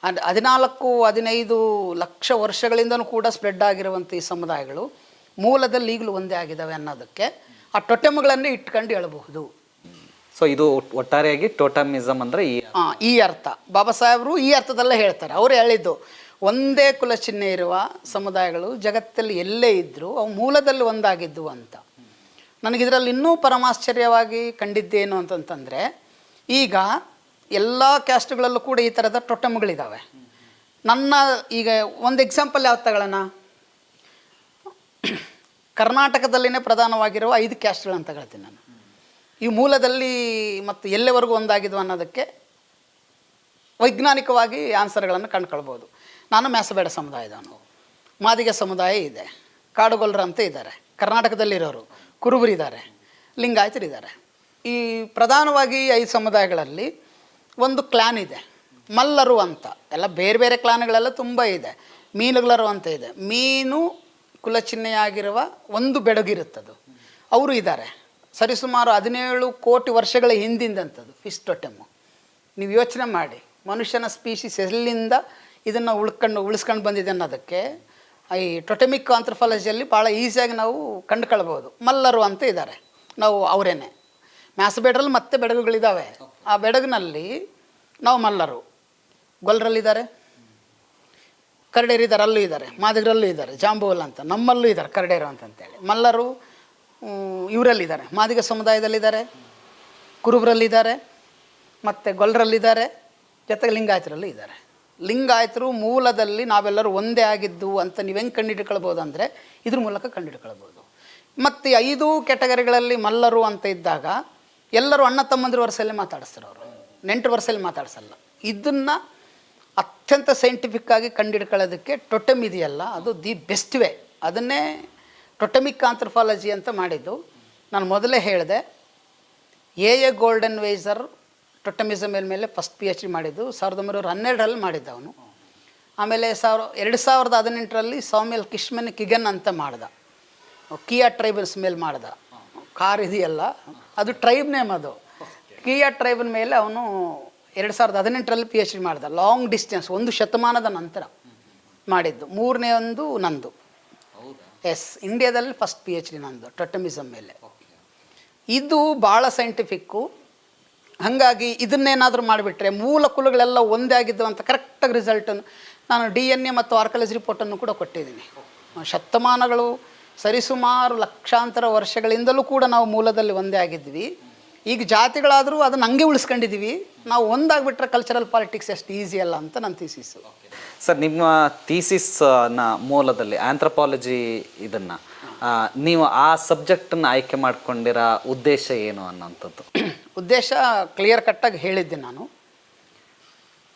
ಹದ್- ಹದಿನಾಲ್ಕು ಹದಿನೈದು ಲಕ್ಷ ವರ್ಷಗಳಿಂದಲೂ ಕೂಡ ಸ್ಪ್ರೆಡ್ ಆಗಿರುವಂಥ ಈ ಸಮುದಾಯಗಳು ಮೂಲದಲ್ಲಿ ಈಗಲೂ ಒಂದೇ ಆಗಿದ್ದಾವೆ ಅನ್ನೋದಕ್ಕೆ ಆ ಟೊಟೆಮ್ಗಳನ್ನೇ ಇಟ್ಕೊಂಡು ಹೇಳಬಹುದು. ಸೊ ಇದು ಒಟ್- ಒಟ್ಟಾರೆಯಾಗಿ ಟೋಟಮಿಸಮ್ ಅಂದರೆ ಈ ಈ ಅರ್ಥ. ಬಾಬಾ ಸಾಹೇಬರು ಈ ಅರ್ಥದಲ್ಲೇ ಹೇಳ್ತಾರೆ. ಅವರು ಹೇಳಿದ್ದು ಒಂದೇ ಕುಲ ಚಿಹ್ನೆ ಇರುವ ಸಮುದಾಯಗಳು ಜಗತ್ತಲ್ಲಿ ಎಲ್ಲೇ ಇದ್ದರೂ ಅವು ಮೂಲದಲ್ಲಿ ಒಂದಾಗಿದ್ದು ಅಂತ. ನನಗಿದರಲ್ಲಿ ಇನ್ನೂ ಪರಮಾಶ್ಚರ್ಯವಾಗಿ ಕಂಡಿದ್ದೇನು ಅಂತಂತಂದರೆ ಈಗ ಎಲ್ಲ ಕ್ಯಾಸ್ಟ್ಗಳಲ್ಲೂ ಕೂಡ ಈ ಥರದ ಟೊಟಮ್ಗಳಿದ್ದಾವೆ ನನ್ನ ಈಗ ಒಂದು ಎಕ್ಸಾಂಪಲ್ ಯಾವ್ದು ತಗೊಳ್ಳೋಣ? ಕರ್ನಾಟಕದಲ್ಲಿನೇ ಪ್ರಧಾನವಾಗಿರುವ ಐದು ಕ್ಯಾಸ್ಟ್ಗಳು ಅಂತ ಹೇಳ್ತೀನಿ ನಾನು. ಈ ಮೂಲದಲ್ಲಿ ಮತ್ತು ಎಲ್ಲಿವರೆಗೂ ಒಂದಾಗಿದ್ವು ಅನ್ನೋದಕ್ಕೆ ವೈಜ್ಞಾನಿಕವಾಗಿ ಆನ್ಸರ್ಗಳನ್ನು ಕಂಡುಕೊಳ್ಬೋದು. ನಾನು ಮ್ಯಾಸಬೇಡ ಸಮುದಾಯದವನು. ಮಾದಿಗ ಸಮುದಾಯ ಇದೆ. ಕಾಡುಗೊಲ್ಲರು ಅಂತ ಇದ್ದಾರೆ. ಕರ್ನಾಟಕದಲ್ಲಿರೋರು ಕುರುಬರಿದ್ದಾರೆ. ಲಿಂಗಾಯತರಿದ್ದಾರೆ. ಈ ಪ್ರಧಾನವಾಗಿ ಐದು ಸಮುದಾಯಗಳಲ್ಲಿ ಒಂದು ಕ್ಲಾನ್ ಇದೆ. ಮಲ್ಲರು ಅಂತ. ಎಲ್ಲ ಬೇರೆ ಬೇರೆ ಕ್ಲಾನ್ಗಳೆಲ್ಲ ತುಂಬ ಇದೆ. ಮೀನುಗಳರು ಅಂತ ಇದೆ. ಮೀನು ಕುಲಚಿಹ್ನೆಯಾಗಿರುವ ಒಂದು ಬೆಡಗಿರುತ್ತದು. ಅವರು ಇದ್ದಾರೆ. ಸರಿಸುಮಾರು ಹದಿನೇಳು ಕೋಟಿ ವರ್ಷಗಳ ಹಿಂದಿಂದಂಥದ್ದು ಫಿಶ್ ಟೊಟೆಮು ನೀವು ಯೋಚನೆ ಮಾಡಿ. ಮನುಷ್ಯನ ಸ್ಪೀಶೀಸ್ ಎಲ್ಲಿಂದ ಇದನ್ನು ಉಳ್ಕೊಂಡು, ಉಳಿಸ್ಕೊಂಡು ಬಂದಿದೆ ಅನ್ನೋದಕ್ಕೆ, ಈ ಟೊಟೆಮಿಕ್ ಆಂಥ್ರಫಾಲಜಿಯಲ್ಲಿ ಭಾಳ ಈಸಿಯಾಗಿ ನಾವು ಕಂಡುಕೊಳ್ಬೋದು ಮಲ್ಲರು ಅಂತ ಇದ್ದಾರೆ. ನಾವು ಅವರೇನೆ. ಮ್ಯಾಸಬೇಡ್ರಲ್ಲಿ ಮತ್ತೆ ಬೆಡಗುಗಳಿದ್ದಾವೆ ಆ ಬೆಡಗಿನಲ್ಲಿ ನಾವು ಮಲ್ಲರು. ಗೊಲ್ಲರಲ್ಲಿದ್ದಾರೆ ಕರಡೇರಿದ್ದಾರೆ, ಅಲ್ಲೂ ಇದ್ದಾರೆ. ಮಾದಿಗರಲ್ಲೂ ಇದ್ದಾರೆ. ಜಾಂಬುವಲ್ ಅಂತ. ನಮ್ಮಲ್ಲೂ ಇದ್ದಾರೆ, ಕರಡೇರು ಅಂತಂತೇಳಿ ಮಲ್ಲರು ಇವರಲ್ಲಿದ್ದಾರೆ. ಮಾದಿಗ ಸಮುದಾಯದಲ್ಲಿದ್ದಾರೆ. ಕುರುಬರಲ್ಲಿದ್ದಾರೆ. ಮತ್ತು ಗೊಲ್ಲರಲ್ಲಿದ್ದಾರೆ ಜೊತೆಗೆ ಲಿಂಗಾಯತರಲ್ಲಿ ಇದ್ದಾರೆ. ಲಿಂಗಾಯತರು ಮೂಲದಲ್ಲಿ ನಾವೆಲ್ಲರೂ ಒಂದೇ ಆಗಿದ್ದು ಅಂತ ನೀವು ಹೆಂಗೆ ಕಂಡುಹಿಡ್ಕೊಳ್ಬೋದು ಅಂದರೆ ಇದ್ರ ಮೂಲಕ ಕಂಡುಹಿಡ್ಕೊಳ್ಬೋದು. ಮತ್ತು ಐದು ಕೆಟಗರಿಗಳಲ್ಲಿ ಮಲ್ಲರು ಅಂತ ಇದ್ದಾಗ ಎಲ್ಲರೂ ಅಣ್ಣ ತಮ್ಮಂದಿರ ವರ್ಷದಲ್ಲಿ ಮಾತಾಡಿಸ್ತಾರೆ ಅವರು. ನೆಂಟರು ವರ್ಸಲ್ಲಿ ಮಾತಾಡ್ಸಲ್ಲ. ಇದನ್ನು ಅತ್ಯಂತ ಸೈಂಟಿಫಿಕ್ ಆಗಿ ಕಂಡುಹಿಡ್ಕೊಳ್ಳೋದಕ್ಕೆ ಟೊಟಮ್ ಇದೆಯಲ್ಲ, ಅದು ದಿ ಬೆಸ್ಟ್ ವೇ. ಅದನ್ನೇ ಟೊಟಮಿಕ್ ಆಂಥ್ರಫಾಲಜಿ ಅಂತ ಮಾಡಿದ್ದು. ನಾನು ಮೊದಲೇ ಹೇಳಿದೆ, A A Goldenweiser totemism ಮೇಲೆ ಫಸ್ಟ್ ಪಿ ಎಚ್ ಡಿ ಮಾಡಿದ್ದು, ಸಾವಿರದ ಒಂಬೈನೂರ ಹನ್ನೆರಡರಲ್ಲಿ ಮಾಡಿದ್ದ ಅವನು. ಆಮೇಲೆ ಸಾವಿರ, ಎರಡು ಸಾವಿರದ ಹದಿನೆಂಟರಲ್ಲಿ ಸೌಮ್ಯಲ್ ಕಿಶ್ಮನ್ ಕಿಗನ್ ಅಂತ ಮಾಡ್ದ. ಕಿಯಾ ಟ್ರೈಬಲ್ಸ್ ಮೇಲೆ ಮಾಡ್ದ. ಕಾರ್ ಇದೆಯಲ್ಲ ಅದು ಟ್ರೈಬ್ ನೇಮ್ ಅದು. ಕಿಯಾ ಟ್ರೈಬ್ನ ಮೇಲೆ ಅವನು ಎರಡು ಸಾವಿರದ ಹದಿನೆಂಟರಲ್ಲಿ ಪಿ ಎಚ್ ಡಿ ಮಾಡಿದ. ಲಾಂಗ್ ಡಿಸ್ಟೆನ್ಸ್ ಒಂದು ಶತಮಾನದ ನಂತರ ಮಾಡಿದ್ದು. ಮೂರನೇ ಒಂದು ನಂದು. ಎಸ್ ಇಂಡಿಯಾದಲ್ಲಿ ಫಸ್ಟ್ ಪಿ ಎಚ್ ಡಿ ನಂದು ಟೊಟಮಿಸಮ್ ಮೇಲೆ. ಇದು ಭಾಳ ಸೈಂಟಿಫಿಕ್ಕು ಹಾಗಾಗಿ ಇದನ್ನೇನಾದರೂ ಮಾಡಿಬಿಟ್ರೆ ಮೂಲ ಕುಲಗಳೆಲ್ಲ ಒಂದೇ ಆಗಿದ್ದು ಅಂತ ಕರೆಕ್ಟಾಗಿ ರಿಸಲ್ಟನ್ನು ನಾನು ಡಿ ಎನ್ ಎ ಮತ್ತು ಆರ್ಕಲಜಿ ರಿಪೋರ್ಟನ್ನು ಕೂಡ ಕೊಟ್ಟಿದ್ದೀನಿ. ಶತಮಾನಗಳು ಸರಿಸುಮಾರು ಲಕ್ಷಾಂತರ ವರ್ಷಗಳಿಂದಲೂ ಕೂಡ ನಾವು ಮೂಲದಲ್ಲಿ ಒಂದೇ ಆಗಿದ್ವಿ. ಈಗ ಜಾತಿಗಳಾದರೂ ಅದನ್ನು ಹಂಗೆ ಉಳಿಸ್ಕೊಂಡಿದ್ದೀವಿ ನಾವು ಒಂದಾಗ್ಬಿಟ್ರೆ ಕಲ್ಚರಲ್ ಪಾಲಿಟಿಕ್ಸ್ ಎಷ್ಟು ಈಸಿ ಅಲ್ಲ ಅಂತ ನನ್ನ ಥೀಸಿಸ್ ಸರ್ ನಿಮ್ಮ ಥೀಸಿಸ್ನ ಮೂಲದಲ್ಲಿ ಆಂಥ್ರಪಾಲಜಿ ಇದನ್ನ ನೀವು ಆ ಸಬ್ಜೆಕ್ಟನ್ನು ಆಯ್ಕೆ ಮಾಡ್ಕೊಂಡಿರೋ ಉದ್ದೇಶ ಏನು ಅನ್ನೋಂಥದ್ದು? ಉದ್ದೇಶ ಕ್ಲಿಯರ್ ಕಟ್ಟಾಗಿ ಹೇಳಿದ್ದೆ ನಾನು.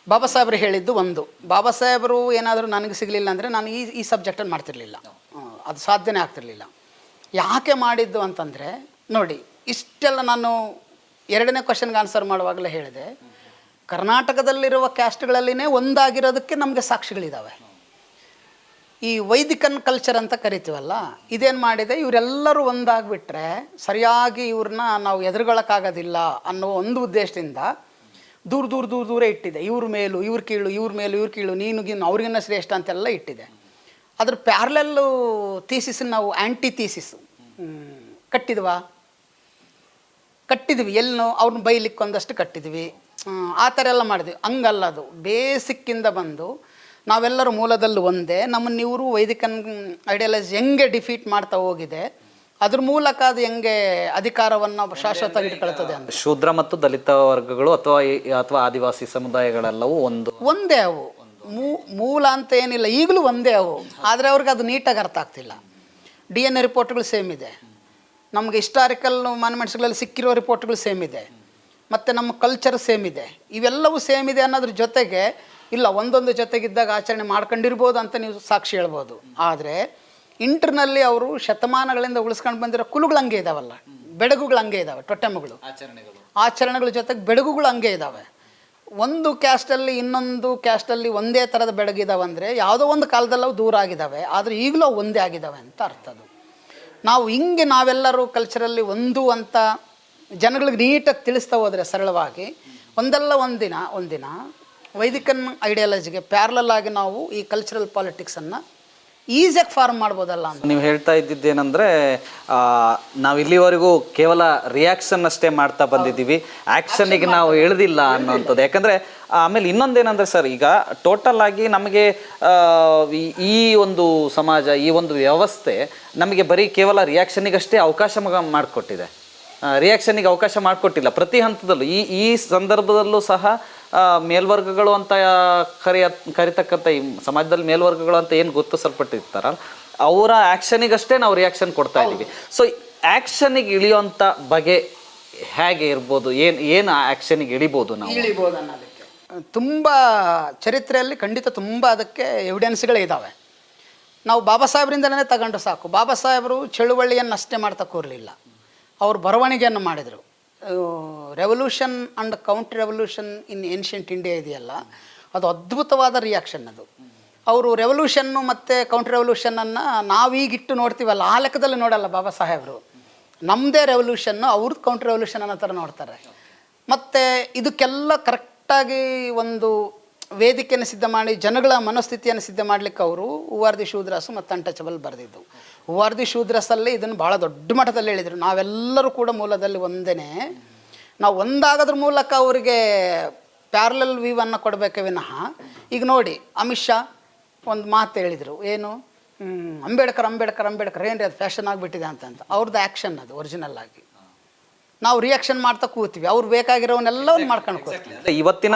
ಬಾಬಾ ಸಾಹೇಬ್ರು ಹೇಳಿದ್ದು ಒಂದು. ಬಾಬಾ ಸಾಹೇಬರು ಏನಾದರೂ ನನಗೆ ಸಿಗಲಿಲ್ಲ ಅಂದರೆ ನಾನು ಈ ಈ ಸಬ್ಜೆಕ್ಟನ್ನು ಮಾಡ್ತಿರ್ಲಿಲ್ಲ. ಅದು ಸಾಧ್ಯನೇ ಆಗ್ತಿರಲಿಲ್ಲ. ಯಾಕೆ ಮಾಡಿದ್ದು ಅಂತಂದರೆ, ನೋಡಿ, ಇಷ್ಟೆಲ್ಲ ನಾನು ಎರಡನೇ ಕ್ವಶನ್ಗೆ ಆನ್ಸರ್ ಮಾಡುವಾಗಲೇ ಹೇಳಿದೆ. ಕರ್ನಾಟಕದಲ್ಲಿರುವ ಕ್ಯಾಸ್ಟ್ಗಳಲ್ಲಿನೇ ಒಂದಾಗಿರೋದಕ್ಕೆ ನಮಗೆ ಸಾಕ್ಷಿಗಳಿದ್ದಾವೆ ಈ ವೈದಿಕನ್ ಕಲ್ಚರ್ ಅಂತ ಕರಿತೀವಲ್ಲ, ಇದೇನು ಮಾಡಿದೆ? ಇವರೆಲ್ಲರೂ ಒಂದಾಗ್ಬಿಟ್ರೆ ಸರಿಯಾಗಿ ಇವ್ರನ್ನ ನಾವು ಎದುರುಗೊಳಕ್ಕಾಗೋದಿಲ್ಲ ಅನ್ನೋ ಒಂದು ಉದ್ದೇಶದಿಂದ ದೂರ ದೂರ ದೂರ ದೂರ ಇಟ್ಟಿದೆ. ಇವ್ರ ಮೇಲೂ, ಇವ್ರ ಕೀಳು, ಇವ್ರ ಮೇಲೂ, ಇವ್ರ ಕೀಳು, ನೀನು ಗೀನು ಅವ್ರಿಗಿನ್ನ ಶ್ರೇಷ್ಠ ಅಂತೆಲ್ಲ ಇಟ್ಟಿದೆ. ಅದ್ರ ಪ್ಯಾರ್ಲಲ್ಲು ಥೀಸಿಸ್ ನಾವು ಆ್ಯಂಟಿ ಥೀಸಿಸ್ ಕಟ್ಟಿದ್ವಾ? ಕಟ್ಟಿದ್ವಿ. ಎಲ್ಲೋ ಅವ್ರನ್ನ ಬೈಲಿಕ್ಕೆ ಒಂದಷ್ಟು ಕಟ್ಟಿದ್ವಿ. ಆ ಥರ ಎಲ್ಲ ಮಾಡಿದ್ವಿ. ಹಂಗಲ್ಲ ಅದು. ಬೇಸಿಕ್ಕಿಂದ ಬಂದು ನಾವೆಲ್ಲರೂ ಮೂಲದಲ್ಲಿ ಒಂದೇ. ನಮ್ಮನ್ನು ಇವರು ವೈದಿಕನ್ ಐಡಿಯಾಲಜಿ ಹೆಂಗೆ ಡಿಫೀಟ್ ಮಾಡ್ತಾ ಹೋಗಿದೆ ಅದ್ರ ಮೂಲಕ ಅದು ಹೆಂಗೆ ಅಧಿಕಾರವನ್ನು ಶಾಶ್ವತ ಇಟ್ಕೊಳ್ತದೆ ಅಂತ. ಶೂದ್ರ ಮತ್ತು ದಲಿತ ವರ್ಗಗಳು ಅಥವಾ ಅಥವಾ ಆದಿವಾಸಿ ಸಮುದಾಯಗಳೆಲ್ಲವೂ ಒಂದು ಒಂದೇ ಅವು. ಮೂ- ಮೂಲ ಅಂತ ಏನಿಲ್ಲ ಈಗಲೂ ಒಂದೇ ಅವು. ಆದರೆ ಅವ್ರಿಗೆ ಅದು ನೀಟಾಗಿ ಅರ್ಥ ಆಗ್ತಿಲ್ಲ. ಡಿ ಎನ್ ಎ ರಿಪೋರ್ಟ್ಗಳು ಸೇಮ್ ಇದೆ. ನಮಗೆ ಹಿಸ್ಟಾರಿಕಲ್ ಮಾನ್ಯುಮೆಂಟ್ಸ್ಗಳಲ್ಲಿ ಸಿಕ್ಕಿರೋ ರಿಪೋರ್ಟ್ಗಳು ಸೇಮ್ ಇದೆ. ಮತ್ತು ನಮ್ಮ ಕಲ್ಚರ್ ಸೇಮ್ ಇದೆ. ಇವೆಲ್ಲವೂ ಸೇಮ್ ಇದೆ ಅನ್ನೋದ್ರ ಜೊತೆಗೆ ಇಲ್ಲ ಒಂದೊಂದು ಜೊತೆಗಿದ್ದಾಗ ಆಚರಣೆ ಮಾಡ್ಕೊಂಡಿರ್ಬೋದು ಅಂತ ನೀವು ಸಾಕ್ಷಿ ಹೇಳ್ಬೋದು. ಆದರೆ ಇಂಟರ್ನಲ್ಲಿ ಅವರು ಶತಮಾನಗಳಿಂದ ಉಳಿಸ್ಕೊಂಡು ಬಂದಿರೋ ಕುಲುಗಳು ಹಂಗೆ ಇದಾವಲ್ಲ. ಬೆಡಗುಗಳು ಹಂಗೆ ಇದಾವೆ ಟೊಟ್ಟೆಮ್ಮಗಳು ಆಚರಣೆಗಳು. ಆಚರಣೆಗಳ ಜೊತೆಗೆ ಬೆಡಗುಗಳು ಹಂಗೆ ಇದ್ದಾವೆ ಒಂದು ಕ್ಯಾಸ್ಟಲ್ಲಿ ಇನ್ನೊಂದು ಕ್ಯಾಸ್ಟಲ್ಲಿ ಒಂದೇ ಥರದ ಬೆಡಗಿದಾವೆ ಅಂದರೆ ಯಾವುದೋ ಒಂದು ಕಾಲದಲ್ಲಿ ಅವು ದೂರ ಆಗಿದ್ದಾವೆ ಆದರೆ ಈಗಲೂ ಒಂದೇ ಆಗಿದ್ದಾವೆ ಅಂತ ಅರ್ಥ ಅದು. ನಾವು ಹಿಂಗೆ ನಾವೆಲ್ಲರೂ ಕಲ್ಚರಲ್ಲಿ ಒಂದು ಅಂತ ಜನಗಳಿಗೆ ನೀಟಾಗಿ ತಿಳಿಸ್ತಾ ಹೋದರೆ ಸರಳವಾಗಿ, ಒಂದಲ್ಲ ಒಂದಿನ ಒಂದಿನ ವೈದಿಕನ್ ಐಡಿಯಾಲಜಿಗೆ ಪ್ಯಾರಲಲ್ ಆಗಿ ನಾವು ಈ ಕಲ್ಚರಲ್ ಪಾಲಿಟಿಕ್ಸನ್ನು ಈಸಿಯಾಗಿ ಫಾರ್ಮ್ ಮಾಡ್ಬೋದಲ್ಲ ನೀವು ಹೇಳ್ತಾ ಇದ್ದಿದ್ದೇನೆಂದರೆ ನಾವು ಇಲ್ಲಿವರೆಗೂ ಕೇವಲ ರಿಯಾಕ್ಷನ್ ಅಷ್ಟೇ ಮಾಡ್ತಾ ಬಂದಿದ್ದೀವಿ. ಆ್ಯಕ್ಷನ್ನಿಗೆ ನಾವು ಇಳಿದಿಲ್ಲ ಅನ್ನೋಂಥದ್ದು ಯಾಕಂದರೆ ಆಮೇಲೆ ಇನ್ನೊಂದೇನಂದರೆ ಸರ್, ಈಗ ಟೋಟಲ್ ಆಗಿ ನಮಗೆ ಈ ಒಂದು ಸಮಾಜ, ಈ ಒಂದು ವ್ಯವಸ್ಥೆ ನಮಗೆ ಬರೀ ಕೇವಲ ರಿಯಾಕ್ಷನಿಗಷ್ಟೇ ಅವಕಾಶ ಮಾಡಿಕೊಟ್ಟಿದೆ. ರಿಯಾಕ್ಷನಿಗೆ ಅವಕಾಶ ಮಾಡಿಕೊಟ್ಟಿಲ್ಲ. ಪ್ರತಿ ಹಂತದಲ್ಲೂ ಈ ಈ ಸಂದರ್ಭದಲ್ಲೂ ಸಹ ಮೇಲ್ವರ್ಗಗಳು ಅಂತ ಕರೆಯ ಕರಿತಕ್ಕಂಥ ಈ ಸಮಾಜದಲ್ಲಿ ಮೇಲ್ವರ್ಗಗಳು ಅಂತ ಏನು ಗುರುತಿಸಲ್ಪಟ್ಟಿರ್ತಾರಲ್ಲ ಅವರ ಆ್ಯಕ್ಷನಿಗಷ್ಟೇ ನಾವು ರಿಯಾಕ್ಷನ್ ಕೊಡ್ತಾ ಇದ್ದೀವಿ. ಸೊ ಆ್ಯಕ್ಷನಿಗೆ ಇಳಿಯುವಂಥ ಬಗೆ ಹೇಗೆ ಇರ್ಬೋದು? ಏನು ಏನು ಆ್ಯಕ್ಷನಿಗೆ ಇಳಿಬೋದು ನಾವು? ಇಳಿಬೋದು ಅನ್ನೋದಕ್ಕೆ. ತುಂಬ ಚರಿತ್ರೆಯಲ್ಲಿ ಖಂಡಿತ ತುಂಬ ಅದಕ್ಕೆ ಎವಿಡೆನ್ಸ್ಗಳೇ ಇದ್ದಾವೆ ನಾವು ಬಾಬಾ ಸಾಹೇಬ್ರಿಂದಲೇ ತಗೊಂಡು ಸಾಕು. ಬಾಬಾ ಸಾಹೇಬರು ಚಳುವಳಿಯನ್ನು ಅಷ್ಟೇ ಮಾಡ್ತಾ ಕೂರಲಿಲ್ಲ. ಅವರು ಬರವಣಿಗೆಯನ್ನು ಮಾಡಿದರು. Revolution and counter revolution in ancient India ಇದೆಯಲ್ಲ, ಅದು ಅದ್ಭುತವಾದ ರಿಯಾಕ್ಷನ್ ಅದು. ಅವರು ರೆವಲ್ಯೂಷನ್ನು ಮತ್ತು ಕೌಂಟರ್ ರೆವಲ್ಯೂಷನನ್ನು ನಾವೀಗಿಟ್ಟು ನೋಡ್ತೀವಲ್ಲ, ಆ ಲೆಕ್ಕದಲ್ಲಿ ನೋಡಲ್ಲ ಬಾಬಾ ಸಾಹೇಬರು. ನಮ್ಮದೇ ರೆವಲ್ಯೂಷನ್ನು ಅವ್ರದ್ದು ಕೌಂಟರ್ ರೆವಲ್ಯೂಷನ್ ಅನ್ನೋ ಥರ ನೋಡ್ತಾರೆ. ಮತ್ತು ಇದಕ್ಕೆಲ್ಲ ಕರೆಕ್ಟಾಗಿ ಒಂದು ವೇದಿಕೆಯನ್ನು ಸಿದ್ಧ ಮಾಡಿ, ಜನಗಳ ಮನಸ್ಥಿತಿಯನ್ನು ಸಿದ್ಧ ಮಾಡಲಿಕ್ಕೆ ಅವರು ಹೂವಾರ್ದಿ ಶೂದ್ರಾಸು ಮತ್ತು ಅಂಟಚಬಲ್ ಬರೆದಿದ್ದು. ಹೂವಾರ್ದಿ ಶೂದ್ರಸಲ್ಲಿ ಇದನ್ನು ಭಾಳ ದೊಡ್ಡ ಮಟ್ಟದಲ್ಲಿ ಹೇಳಿದರು. ನಾವೆಲ್ಲರೂ ಕೂಡ ಮೂಲದಲ್ಲಿ ಒಂದೇ ನಾವು ಒಂದಾಗೋದ್ರ ಮೂಲಕ ಅವರಿಗೆ ಪ್ಯಾರಲಲ್ ವ್ಯೂವನ್ನು ಕೊಡಬೇಕೆ ವಿನಃ, ಈಗ ನೋಡಿ, ಅಮಿತ್ ಶಾ ಒಂದು ಮಾತು ಹೇಳಿದರು. ಏನು? ಅಂಬೇಡ್ಕರ್ ಅಂಬೇಡ್ಕರ್ ಅಂಬೇಡ್ಕರ್ ಏನು ರೀ ಅದು ಫ್ಯಾಷನ್ ಆಗಿಬಿಟ್ಟಿದೆ ಅಂತಂತ. ಅವ್ರದ್ದು ಆ್ಯಕ್ಷನ್ ಅದು ಒರಿಜಿನಲ್ ಆಗಿ. ನಾವು ರಿಯಾಕ್ಷನ್ ಮಾಡ್ತಾ ಕೂತೀವಿ. ಅವ್ರು ಬೇಕಾಗಿರೋವನ್ನೆಲ್ಲವನ್ನು ಮಾಡ್ಕೊಂಡು ಕೂತೀವಿ. ಅದೇ ಇವತ್ತಿನ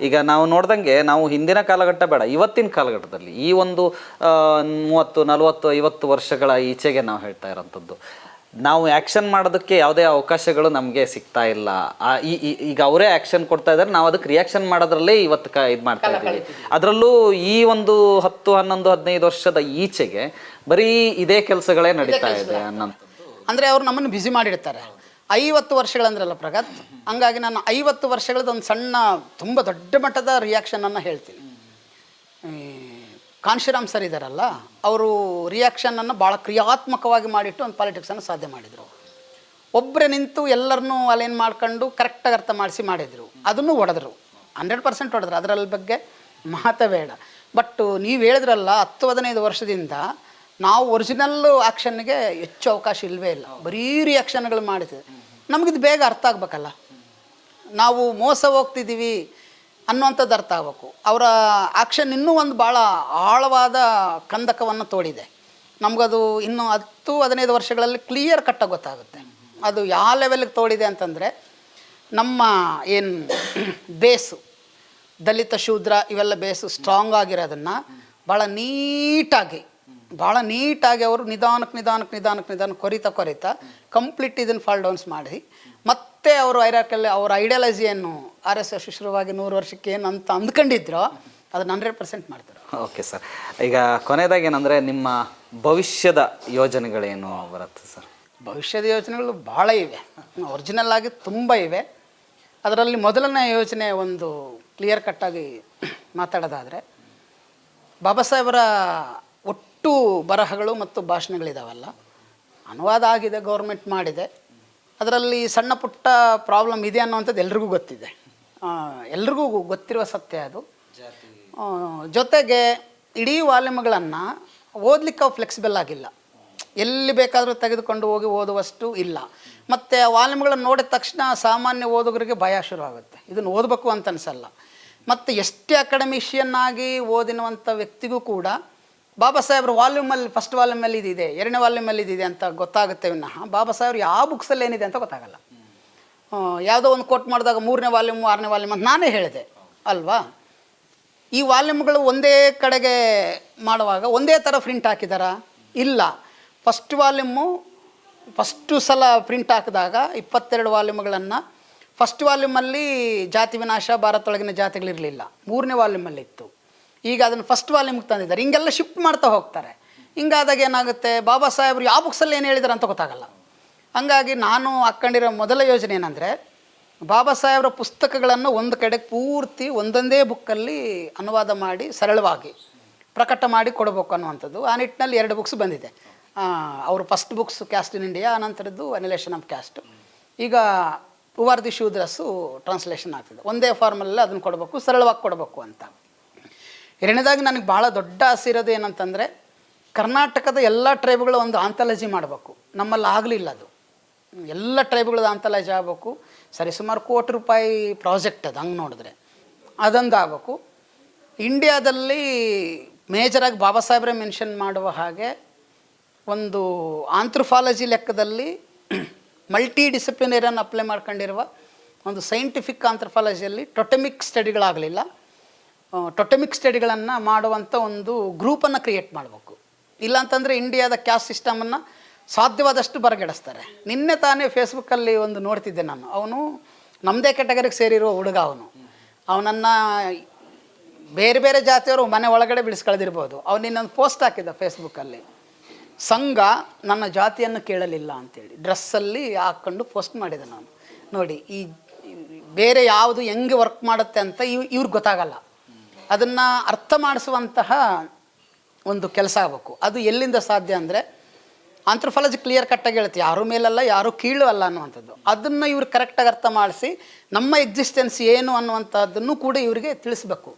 ಈಗ ನಾವು ನೋಡ್ದಂಗೆ ನಾವು ಹಿಂದಿನ ಕಾಲಘಟ್ಟ ಬೇಡ ಇವತ್ತಿನ ಕಾಲಘಟ್ಟದಲ್ಲಿ ಈ ಒಂದು ಆ, ಮೂವತ್ತು ನಲವತ್ತು ಐವತ್ತು ವರ್ಷಗಳ ಈಚೆಗೆ ನಾವು ಹೇಳ್ತಾ ಇರೋಂಥದ್ದು. ನಾವು ಆ್ಯಕ್ಷನ್ ಮಾಡೋದಕ್ಕೆ ಯಾವುದೇ ಅವಕಾಶಗಳು ನಮಗೆ ಸಿಗ್ತಾ ಇಲ್ಲ. ಆ, ಈ ಈ- ಈಗ ಅವರೇ ಆ್ಯಕ್ಷನ್ ಕೊಡ್ತಾ ಇದ್ದಾರೆ ನಾವು ಅದಕ್ಕೆ ರಿಯಾಕ್ಷನ್ ಮಾಡೋದ್ರಲ್ಲೇ ಇವತ್ತು ಕ ಇದು ಮಾಡ್ತಾ ಇದ್ದೀವಿ. ಅದರಲ್ಲೂ ಈ ಒಂದು ಹತ್ತು ಹನ್ನೊಂದು ಹದಿನೈದು ವರ್ಷದ ಈಚೆಗೆ ಬರೀ ಇದೇ ಕೆಲಸಗಳೇ ನಡೀತಾ ಇದೆ ಅನ್ನೋಂಥದ್ದು. ಅಂದರೆ ಅವ್ರು ನಮ್ಮನ್ನು ಬ್ಯುಸಿ ಮಾಡಿರ್ತಾರೆ. ಐವತ್ತು ವರ್ಷಗಳಂದ್ರಲ್ಲ ಪ್ರಗತ್? ಹಂಗಾಗಿ ನಾನು ಐವತ್ತು ವರ್ಷಗಳದ್ದು ಒಂದು ಸಣ್ಣ, ತುಂಬ ದೊಡ್ಡ ಮಟ್ಟದ ರಿಯಾಕ್ಷನನ್ನು ಹೇಳ್ತೀನಿ. ಕಾಂಶಿರಾಮ್ ಸರ್ ಇದ್ದಾರಲ್ಲ ಅವರು ರಿಯಾಕ್ಷನನ್ನು ಭಾಳ ಕ್ರಿಯಾತ್ಮಕವಾಗಿ ಮಾಡಿಟ್ಟು ಒಂದು ಪಾಲಿಟಿಕ್ಸನ್ನು ಸಾಧ್ಯ ಮಾಡಿದರು. ಒಬ್ಬರೇ ನಿಂತು ಎಲ್ಲರನ್ನೂ ಅಲೈನ್ ಮಾಡ್ಕೊಂಡು ಕರೆಕ್ಟಾಗಿ ಅರ್ಥ ಮಾಡಿಸಿ ಮಾಡಿದರು. ಅದನ್ನು ಹೊಡೆದ್ರು. ಹಂಡ್ರೆಡ್ ಪರ್ಸೆಂಟ್ ಹೊಡೆದ್ರು. ಅದರಲ್ಲಿ ಬಗ್ಗೆ ಮಾತೇ ಬೇಡ. ಬಟ್ ನೀವು ಹೇಳಿದ್ರಲ್ಲ, ಹತ್ತು, ಹದಿನೈದು ವರ್ಷದಿಂದ ನಾವು ಒರಿಜಿನಲ್ ಆ್ಯಕ್ಷನ್ಗೆ ಹೆಚ್ಚು ಅವಕಾಶ ಇಲ್ಲವೇ ಇಲ್ಲ. ಬರೀ ರಿಯಾಕ್ಷನ್ಗಳು ಮಾಡಿದ್ವಿ ನಮಗಿದು ಬೇಗ ಅರ್ಥ ಆಗ್ಬೇಕಲ್ಲ. ನಾವು ಮೋಸ ಹೋಗ್ತಿದ್ದೀವಿ ಅನ್ನುವಂಥದ್ದು ಅರ್ಥ ಆಗಬೇಕು. ಅವರ ಆ್ಯಕ್ಷನ್ ಇನ್ನೂ ಒಂದು ಭಾಳ ಆಳವಾದ ಕಂದಕವನ್ನು ತೋಡಿದೆ. ನಮಗದು ಇನ್ನು ಹತ್ತು, ಹದಿನೈದು ವರ್ಷಗಳಲ್ಲಿ ಕ್ಲಿಯರ್ ಕಟ್ಟಾಗಿ ಗೊತ್ತಾಗುತ್ತೆ. ಅದು ಯಾವ ಲೆವೆಲ್ಗೆ ತೋಡಿದೆ ಅಂತಂದರೆ ನಮ್ಮ ಏನು ಬೇಸು, ದಲಿತ ಶೂದ್ರ ಇವೆಲ್ಲ ಬೇಸು ಸ್ಟ್ರಾಂಗ್ ಆಗಿರೋದನ್ನು ಭಾಳ ನೀಟಾಗಿ ಭಾಳ ನೀಟಾಗಿ ಅವರು ನಿಧಾನಕ್ಕೆ ನಿಧಾನಕ್ಕೆ ನಿಧಾನಕ್ಕೆ ನಿಧಾನಕ್ಕೆ ಕೊರಿತಾ ಕೊರಿತಾ ಕಂಪ್ಲೀಟ್ ಇದನ್ನು ಫಾಲ್ ಡೌನ್ಸ್ ಮಾಡಿ. ಮತ್ತೆ ಅವರು ಐರಾಕಲ್ಲಿ ಅವ್ರ ಏನು ಆರ್ ಎಸ್ ಎಸ್ ಶುರುವಾಗಿ ನೂರು ವರ್ಷಕ್ಕೆ ಏನು ಅಂತ ಅಂದ್ಕೊಂಡಿದ್ರೋ ಅದನ್ನ ಹಂಡ್ರೆಡ್ ಪರ್ಸೆಂಟ್ ಮಾಡ್ತಾರೆ. Okay sir. ಈಗ ಕೊನೆಯದಾಗಿ ಏನಂದರೆ ನಿಮ್ಮ ಭವಿಷ್ಯದ ಯೋಜನೆಗಳೇನು ಬರುತ್ತೆ ಸರ್? ಭವಿಷ್ಯದ ಯೋಜನೆಗಳು ಭಾಳ ಇವೆ. ಒರಿಜಿನಲ್ ಆಗಿ ತುಂಬ ಇವೆ. ಅದರಲ್ಲಿ ಮೊದಲನೇ ಯೋಜನೆ ಒಂದು ಕ್ಲಿಯರ್ ಕಟ್ಟಾಗಿ ಮಾತಾಡೋದಾದರೆ ಬಾಬಾ ಸಾಹೇಬರ ಒಟ್ಟು ಬರಹಗಳು ಮತ್ತು ಭಾಷಣಗಳಿದಾವಲ್ಲ. ಅನುವಾದ ಆಗಿದೆ ಗೌರ್ಮೆಂಟ್ ಮಾಡಿದೆ. ಅದರಲ್ಲಿ ಸಣ್ಣ ಪುಟ್ಟ ಪ್ರಾಬ್ಲಮ್ ಇದೆ ಅನ್ನುವಂಥದ್ದು ಎಲ್ರಿಗೂ ಗೊತ್ತಿದೆ. ಎಲ್ರಿಗೂ ಗೊತ್ತಿರುವ ಸತ್ಯ ಅದು. ಜೊತೆಗೆ ಇಡೀ ವಾಲ್ಯೂಮ್ಗಳನ್ನು ಓದಲಿಕ್ಕೆ ಫ್ಲೆಕ್ಸಿಬಲ್ ಆಗಿಲ್ಲ. ಎಲ್ಲಿ ಬೇಕಾದರೂ ತೆಗೆದುಕೊಂಡು ಹೋಗಿ ಓದುವಷ್ಟು ಇಲ್ಲ. ಮತ್ತು ವಾಲ್ಯೂಮ್ಗಳನ್ನು ನೋಡಿದ ತಕ್ಷಣ ಸಾಮಾನ್ಯ ಓದುಗರಿಗೆ ಭಯ ಶುರುವಾಗುತ್ತೆ ಇದನ್ನು ಓದಬೇಕು ಅಂತ ಅನಿಸಲ್ಲ. ಮತ್ತು ಎಷ್ಟೇ ಅಕಾಡೆಮಿಷಿಯನ್ನಾಗಿ ಓದಿನುವಂಥ ವ್ಯಕ್ತಿಗೂ ಕೂಡ ಬಾಬಾ ಸಾಹೇಬ್ರ ವಾಲ್ಯೂಮಲ್ಲಿ ಫಸ್ಟ್ ವಾಲ್ಯೂಮಲ್ಲಿ ಇದಿದೆ, ಎರಡನೇ ವಾಲ್ಯೂಮಲ್ಲಿ ಇದಿದೆ ಅಂತ ಗೊತ್ತಾಗುತ್ತೆ ವಿನಃ ಬಾಬಾ ಸಾಹೇಬ್ರು ಯಾವ ಬುಕ್ಸಲ್ಲಿ ಏನಿದೆ ಅಂತ ಗೊತ್ತಾಗಲ್ಲ. ಯಾವುದೋ ಒಂದು ಕೋಟ್ ಮಾಡಿದಾಗ ಮೂರನೇ ವಾಲ್ಯೂಮ್, ಆರನೇ ವಾಲ್ಯೂಮ್ ಅಂತ ನಾನೇ ಹೇಳಿದೆ, ಅಲ್ವಾ? ಈ ವಾಲ್ಯೂಮ್ಗಳು ಒಂದೇ ಕಡೆಗೆ ಮಾಡುವಾಗ ಒಂದೇ ಥರ ಪ್ರಿಂಟ್ ಹಾಕಿದಾರಾ? ಇಲ್ಲ. ಫಸ್ಟ್ ವಾಲ್ಯೂಮು ಫಸ್ಟು ಸಲ ಪ್ರಿಂಟ್ ಹಾಕಿದಾಗ ಇಪ್ಪತ್ತೆರಡು ವಾಲ್ಯೂಮ್ಗಳನ್ನು ಫಸ್ಟ್ ವಾಲ್ಯೂಮಲ್ಲಿ ಜಾತಿ ವಿನಾಶ ಭಾರತೊಳಗಿನ ಜಾತಿಗಳಿರಲಿಲ್ಲ. ಮೂರನೇ ವಾಲ್ಯೂಮಲ್ಲಿ ಇತ್ತು ಈಗ ಅದನ್ನು ಫಸ್ಟ್ ವಾಲ್ಯೂಮ್ಗೆ ತಂದಿದ್ದಾರೆ. ಹಿಂಗೆಲ್ಲ ಶಿಫ್ಟ್ ಮಾಡ್ತಾ ಹೋಗ್ತಾರೆ. ಹಿಂಗಾದಾಗ ಏನಾಗುತ್ತೆ? ಬಾಬಾ ಸಾಹೇಬ್ರು ಯಾವ ಬುಕ್ಸಲ್ಲಿ ಏನು ಹೇಳಿದಾರೆ ಅಂತ ಗೊತ್ತಾಗಲ್ಲ. ಹಂಗಾಗಿ ನಾನು ಹಾಕ್ಕೊಂಡಿರೋ ಮೊದಲ ಯೋಜನೆ ಏನಂದರೆ, ಬಾಬಾ ಸಾಹೇಬ್ರ ಪುಸ್ತಕಗಳನ್ನು ಒಂದು ಕಡೆ ಪೂರ್ತಿ ಒಂದೊಂದೇ ಬುಕ್ಕಲ್ಲಿ ಅನುವಾದ ಮಾಡಿ ಸರಳವಾಗಿ ಪ್ರಕಟ ಮಾಡಿ ಕೊಡಬೇಕು ಅನ್ನುವಂಥದ್ದು. ಆ ನಿಟ್ಟಿನಲ್ಲಿ ಎರಡು ಬುಕ್ಸ್ ಬಂದಿದೆ. ಅವರು first books caste in India ಆನಂತರದ್ದು annihilation of caste ಈಗ ಉವಾರ್ದಿ ಶೂದ್ರಸ್ಸು ಟ್ರಾನ್ಸ್ಲೇಷನ್ ಆಗ್ತಿದೆ. ಒಂದೇ ಫಾರ್ಮಲ್ಲಿ ಅದನ್ನು ಕೊಡಬೇಕು, ಸರಳವಾಗಿ ಕೊಡಬೇಕು ಅಂತ. ಎರಡನೇದಾಗಿ ನನಗೆ ಭಾಳ ದೊಡ್ಡ ಆಸೆ ಇರೋದು ಏನಂತಂದರೆ ಕರ್ನಾಟಕದ ಎಲ್ಲ ಟ್ರೈಬ್ಗಳು ಒಂದು ಆಂಥಾಲಜಿ ಮಾಡಬೇಕು. ನಮ್ಮಲ್ಲಿ ಆಗಲಿಲ್ಲ ಅದು. ಎಲ್ಲ ಟ್ರೈಬ್ಗಳದ್ದು ಆಂಥಾಲಜಿ ಆಗಬೇಕು. ಸರಿ ಸುಮಾರು ಕೋಟಿ ರೂಪಾಯಿ ಪ್ರಾಜೆಕ್ಟ್ ಅದು ಹಂಗೆ ನೋಡಿದ್ರೆ. ಅದೊಂದು ಆಗಬೇಕು ಇಂಡಿಯಾದಲ್ಲಿ ಮೇಜರಾಗಿ ಬಾಬಾ ಸಾಹೇಬ್ರೆ ಮೆನ್ಷನ್ ಮಾಡುವ ಹಾಗೆ ಒಂದು ಆಂಥ್ರಫಾಲಜಿ ಲೆಕ್ಕದಲ್ಲಿ ಮಲ್ಟಿ ಡಿಸಿಪ್ಲಿನರಿಯನ್ನು ಅಪ್ಲೈ ಮಾಡ್ಕೊಂಡಿರುವ ಒಂದು ಸೈಂಟಿಫಿಕ್ ಆಂಥ್ರಫಾಲಜಿಯಲ್ಲಿ ಟೊಟೆಮಿಕ್ ಸ್ಟಡಿಗಳಾಗಲಿಲ್ಲ ಟೊಟೆಮಿಕ್ ಸ್ಟಡಿಗಳನ್ನು ಮಾಡುವಂಥ ಒಂದು ಗ್ರೂಪನ್ನು ಕ್ರಿಯೇಟ್ ಮಾಡಬೇಕು. ಇಲ್ಲಾಂತಂದರೆ ಇಂಡಿಯಾದ ಕ್ಯಾಸ್ಟ್ ಸಿಸ್ಟಮನ್ನು ಸಾಧ್ಯವಾದಷ್ಟು ಬರಗೆಡಿಸ್ತಾರೆ. ನಿನ್ನೆ ತಾನೇ ಫೇಸ್ಬುಕ್ಕಲ್ಲಿ ಒಂದು ನೋಡ್ತಿದ್ದೆ ನಾನು. ಅವನು ನಮ್ಮದೇ ಕೆಟಗರಿಗೆ ಸೇರಿರುವ ಹುಡುಗ ಅವನು. ಅವನನ್ನು ಬೇರೆ ಬೇರೆ ಜಾತಿಯವರು ಮನೆ ಒಳಗಡೆ ಬಿಡಿಸ್ಕೊಳ್ದಿರ್ಬೋದು. ಅವನು ಇನ್ನೊಂದು ಪೋಸ್ಟ್ ಹಾಕಿದ್ದ ಫೇಸ್ಬುಕ್ಕಲ್ಲಿ ಸಂಘ ನನ್ನ ಜಾತಿಯನ್ನು ಕೇಳಲಿಲ್ಲ ಅಂತೇಳಿ. ಡ್ರೆಸ್ಸಲ್ಲಿ ಹಾಕ್ಕೊಂಡು ಪೋಸ್ಟ್ ಮಾಡಿದೆ ನಾನು. ನೋಡಿ, ಈ ಬೇರೆ ಯಾವುದು ಹೆಂಗೆ ವರ್ಕ್ ಮಾಡುತ್ತೆ ಅಂತ ಇವ್ ಇವ್ರಿಗೆ ಗೊತ್ತಾಗಲ್ಲ. ಅದನ್ನು ಅರ್ಥ ಮಾಡಿಸುವಂತಹ ಒಂದು ಕೆಲಸ ಆಗಬೇಕು. ಅದು ಎಲ್ಲಿಂದ ಸಾಧ್ಯ ಅಂದರೆ ಆಂಥ್ರೋಫಾಲಜಿ ಕ್ಲಿಯರ್ ಕಟ್ಟಾಗಿ ಹೇಳುತ್ತೆ ಯಾರು ಮೇಲಲ್ಲ, ಯಾರು ಕೀಳು ಅಲ್ಲ ಅನ್ನುವಂಥದ್ದು. ಅದನ್ನು ಇವ್ರು ಕರೆಕ್ಟಾಗಿ ಅರ್ಥ ಮಾಡಿಸಿ, ನಮ್ಮ ಎಕ್ಸಿಸ್ಟೆನ್ಸ್ ಏನು ಅನ್ನುವಂಥದ್ದನ್ನು ಕೂಡ ಇವರಿಗೆ ತಿಳಿಸ್ಬೇಕು.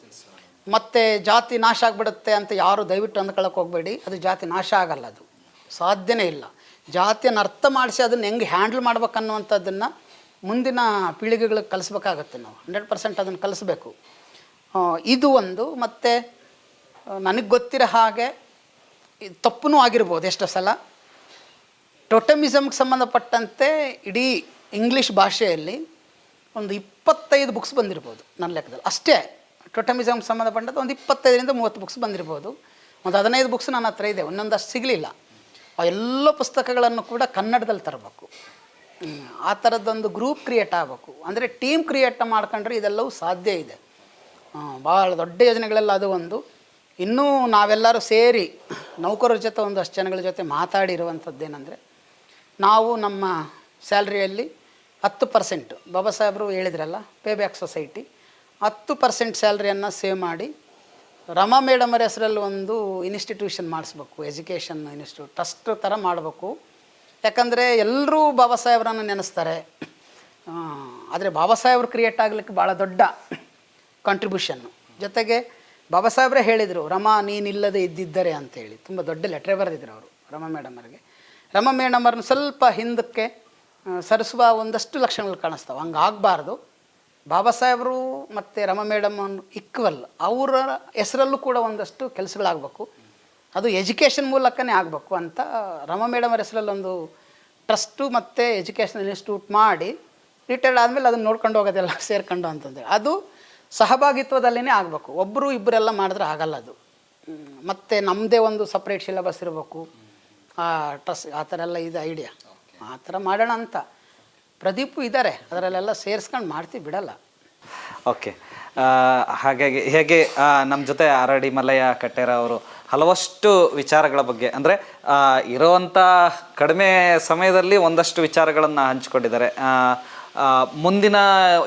ಮತ್ತು ಜಾತಿ ನಾಶ ಆಗಿಬಿಡುತ್ತೆ ಅಂತ ಯಾರು ದಯವಿಟ್ಟು ಅಂದ್ಕೊಳಕ್ಕೆ ಹೋಗಬೇಡಿ. ಅದು ಜಾತಿ ನಾಶ ಆಗಲ್ಲ ಅದು. ಸಾಧ್ಯನೇ ಇಲ್ಲ. ಜಾತಿಯನ್ನು ಅರ್ಥ ಮಾಡಿಸಿ ಅದನ್ನು ಹೆಂಗೆ ಹ್ಯಾಂಡಲ್ ಮಾಡ್ಬೇಕನ್ನುವಂಥದ್ದನ್ನು ಮುಂದಿನ ಪೀಳಿಗೆಗಳಿಗೆ ಕಲಿಸ್ಬೇಕಾಗತ್ತೆ ನಾವು. ಹಂಡ್ರೆಡ್ ಪರ್ಸೆಂಟ್ ಅದನ್ನು ಕಲಿಸ್ಬೇಕು. ಇದು ಒಂದು, ಮತ್ತು ನನಗೆ ಗೊತ್ತಿರೋ ಹಾಗೆ ತಪ್ಪೂ ಆಗಿರ್ಬೋದು ಎಷ್ಟೋ ಸಲ. ಟೊಟಮಿಸಮ್ಗೆ ಸಂಬಂಧಪಟ್ಟಂತೆ ಇಡೀ ಇಂಗ್ಲೀಷ್ ಭಾಷೆಯಲ್ಲಿ ಒಂದು ಇಪ್ಪತ್ತೈದು ಬುಕ್ಸ್ ಬಂದಿರ್ಬೋದು ನನ್ನ ಲೆಕ್ಕದಲ್ಲಿ. ಅಷ್ಟೇ, ಟೊಟಮಿಸಮ್ಗೆ ಸಂಬಂಧಪಟ್ಟಂತೆ ಒಂದು ಇಪ್ಪತ್ತೈದರಿಂದ ಮೂವತ್ತು ಬುಕ್ಸ್ ಬಂದಿರ್ಬೋದು. ಒಂದು ಹದಿನೈದು ಬುಕ್ಸ್ ನನ್ನ ಹತ್ರ ಇದೆ, ಒಂದೊಂದಷ್ಟು ಸಿಗಲಿಲ್ಲ. ಆ ಎಲ್ಲ ಪುಸ್ತಕಗಳನ್ನು ಕೂಡ ಕನ್ನಡದಲ್ಲಿ ತರಬೇಕು. ಆ ಥರದ್ದೊಂದು ಗ್ರೂಪ್ ಕ್ರಿಯೇಟ್ ಆಗಬೇಕು. ಅಂದರೆ ಟೀಮ್ ಕ್ರಿಯೇಟ್ ಮಾಡ್ಕೊಂಡ್ರೆ ಇದೆಲ್ಲವೂ ಸಾಧ್ಯ ಇದೆ. ಭಾಳ ದೊಡ್ಡ ಯೋಜನೆಗಳೆಲ್ಲ ಅದು ಒಂದು. ಇನ್ನೂ ನಾವೆಲ್ಲರೂ ಸೇರಿ ನೌಕರರ ಜೊತೆ ಒಂದು ಅಷ್ಟು ಜನಗಳ ಜೊತೆ ಮಾತಾಡಿರುವಂಥದ್ದೇನೆಂದರೆ, ನಾವು ನಮ್ಮ ಸ್ಯಾಲ್ರಿಯಲ್ಲಿ ಹತ್ತು ಪರ್ಸೆಂಟ್, ಬಾಬಾ ಸಾಹೇಬರು ಹೇಳಿದ್ರಲ್ಲ ಪೇ ಬ್ಯಾಕ್ ಸೊಸೈಟಿ, ಹತ್ತು ಪರ್ಸೆಂಟ್ ಸ್ಯಾಲ್ರಿಯನ್ನು ಸೇವ್ ಮಾಡಿ ರಮಾ ಮೇಡಮ್ ಅವರ ಹೆಸರಲ್ಲಿ ಒಂದು ಇನ್ಸ್ಟಿಟ್ಯೂಷನ್ ಮಾಡಿಸ್ಬೇಕು, ಎಜುಕೇಷನ್ ಇನ್ಸ್ಟಿಟ್ಯೂಟ್, ಟ್ರಸ್ಟ್ ಥರ ಮಾಡಬೇಕು. ಯಾಕಂದರೆ ಎಲ್ಲರೂ ಬಾಬಾ ಸಾಹೇಬ್ರನ್ನು ನೆನೆಸ್ತಾರೆ. ಆದರೆ ಬಾಬಾ ಸಾಹೇಬ್ರು ಕ್ರಿಯೇಟ್ ಆಗಲಿಕ್ಕೆ ಭಾಳ ದೊಡ್ಡ ಕಾಂಟ್ರಿಬ್ಯೂಷನ್ನು ಜೊತೆಗೆ ಬಾಬಾ ಸಾಹೇಬ್ರೆ ಹೇಳಿದರು, ರಮಾ, ನೀನಿಲ್ಲದೆ ಇದ್ದಿದ್ದರೆ ಅಂತೇಳಿ. ತುಂಬ ದೊಡ್ಡ ಲೆಟ್ರೇ ಬರೆದಿದ್ರು ಅವರು, ರಮಾ ಮೇಡಮರಿಗೆ ರಮಾ ಮೇಡಮ್ ಅವ್ರನ್ನ ಸ್ವಲ್ಪ ಹಿಂದಕ್ಕೆ ಸರಿಸುವ ಒಂದಷ್ಟು ಲಕ್ಷಣಗಳು ಕಾಣಿಸ್ತಾವೆ. ಹಂಗೆ ಆಗಬಾರ್ದು ಬಾಬಾ ಸಾಹೇಬರು ಮತ್ತು ರಮ ಮೇಡಮ್ ಇಕ್ವಲ್ ಅವರ ಹೆಸರಲ್ಲೂ ಕೂಡ ಒಂದಷ್ಟು ಕೆಲಸಗಳಾಗಬೇಕು. ಅದು ಎಜುಕೇಷನ್ ಮೂಲಕನೇ ಆಗಬೇಕು ಅಂತ ರಮ ಮೇಡಮರ ಹೆಸರಲ್ಲೊಂದು ಟ್ರಸ್ಟು ಮತ್ತು ಎಜುಕೇಷನಲ್ ಇನ್ಸ್ಟಿಟ್ಯೂಟ್ ಮಾಡಿ ರಿಟೈರ್ಡ್ ಆದಮೇಲೆ ಅದನ್ನು ನೋಡ್ಕೊಂಡು ಹೋಗೋದೆಲ್ಲ ಸೇರ್ಕೊಂಡು ಅಂತಂದರೆ ಅದು ಸಹಭಾಗಿತ್ವದಲ್ಲೇ ಆಗಬೇಕು. ಒಬ್ಬರು ಇಬ್ಬರೆಲ್ಲ ಮಾಡಿದ್ರೆ ಆಗಲ್ಲ ಅದು. ಮತ್ತು ನಮ್ಮದೇ ಒಂದು ಸಪ್ರೇಟ್ ಸಿಲೆಬಸ್ ಇರಬೇಕು. ಟ್ರಸ್ ಆ ಥರ ಎಲ್ಲ ಇದೆ ಐಡಿಯಾ ಆ ಥರ ಮಾಡೋಣ ಅಂತ. ಪ್ರದೀಪು ಇದ್ದಾರೆ ಅದರಲ್ಲೆಲ್ಲ ಸೇರಿಸ್ಕೊಂಡು ಮಾಡ್ತೀವಿ ಬಿಡಲ್ಲ. ಓಕೆ. ಹಾಗಾಗಿ ಹೇಗೆ ನಮ್ಮ ಜೊತೆ ಆರಡಿ ಮಲಯ ಕಟ್ಟೇರ ಅವರು ಹಲವಷ್ಟು ವಿಚಾರಗಳ ಬಗ್ಗೆ, ಅಂದರೆ ಇರೋವಂಥ ಕಡಿಮೆ ಸಮಯದಲ್ಲಿ ಒಂದಷ್ಟು ವಿಚಾರಗಳನ್ನು ಹಂಚಿಕೊಂಡಿದ್ದಾರೆ. ಮುಂದಿನ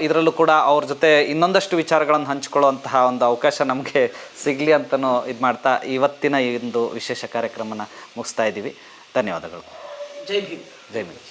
ಇದರಲ್ಲೂ ಕೂಡ ಅವ್ರ ಜೊತೆ ಇನ್ನೊಂದಷ್ಟು ವಿಚಾರಗಳನ್ನು ಹಂಚಿಕೊಳ್ಳುವಂತಹ ಒಂದು ಅವಕಾಶ ನಮಗೆ ಸಿಗಲಿ ಅಂತಲೂ ಇದು ಮಾಡ್ತಾ ಇವತ್ತಿನ ಈ ಒಂದು ವಿಶೇಷ ಕಾರ್ಯಕ್ರಮನ ಮುಗಿಸ್ತಾ ಇದ್ದೀವಿ. ಧನ್ಯವಾದಗಳು. ಜೈ ಭೀಮ್. ಜೈ ಹಿಂದ್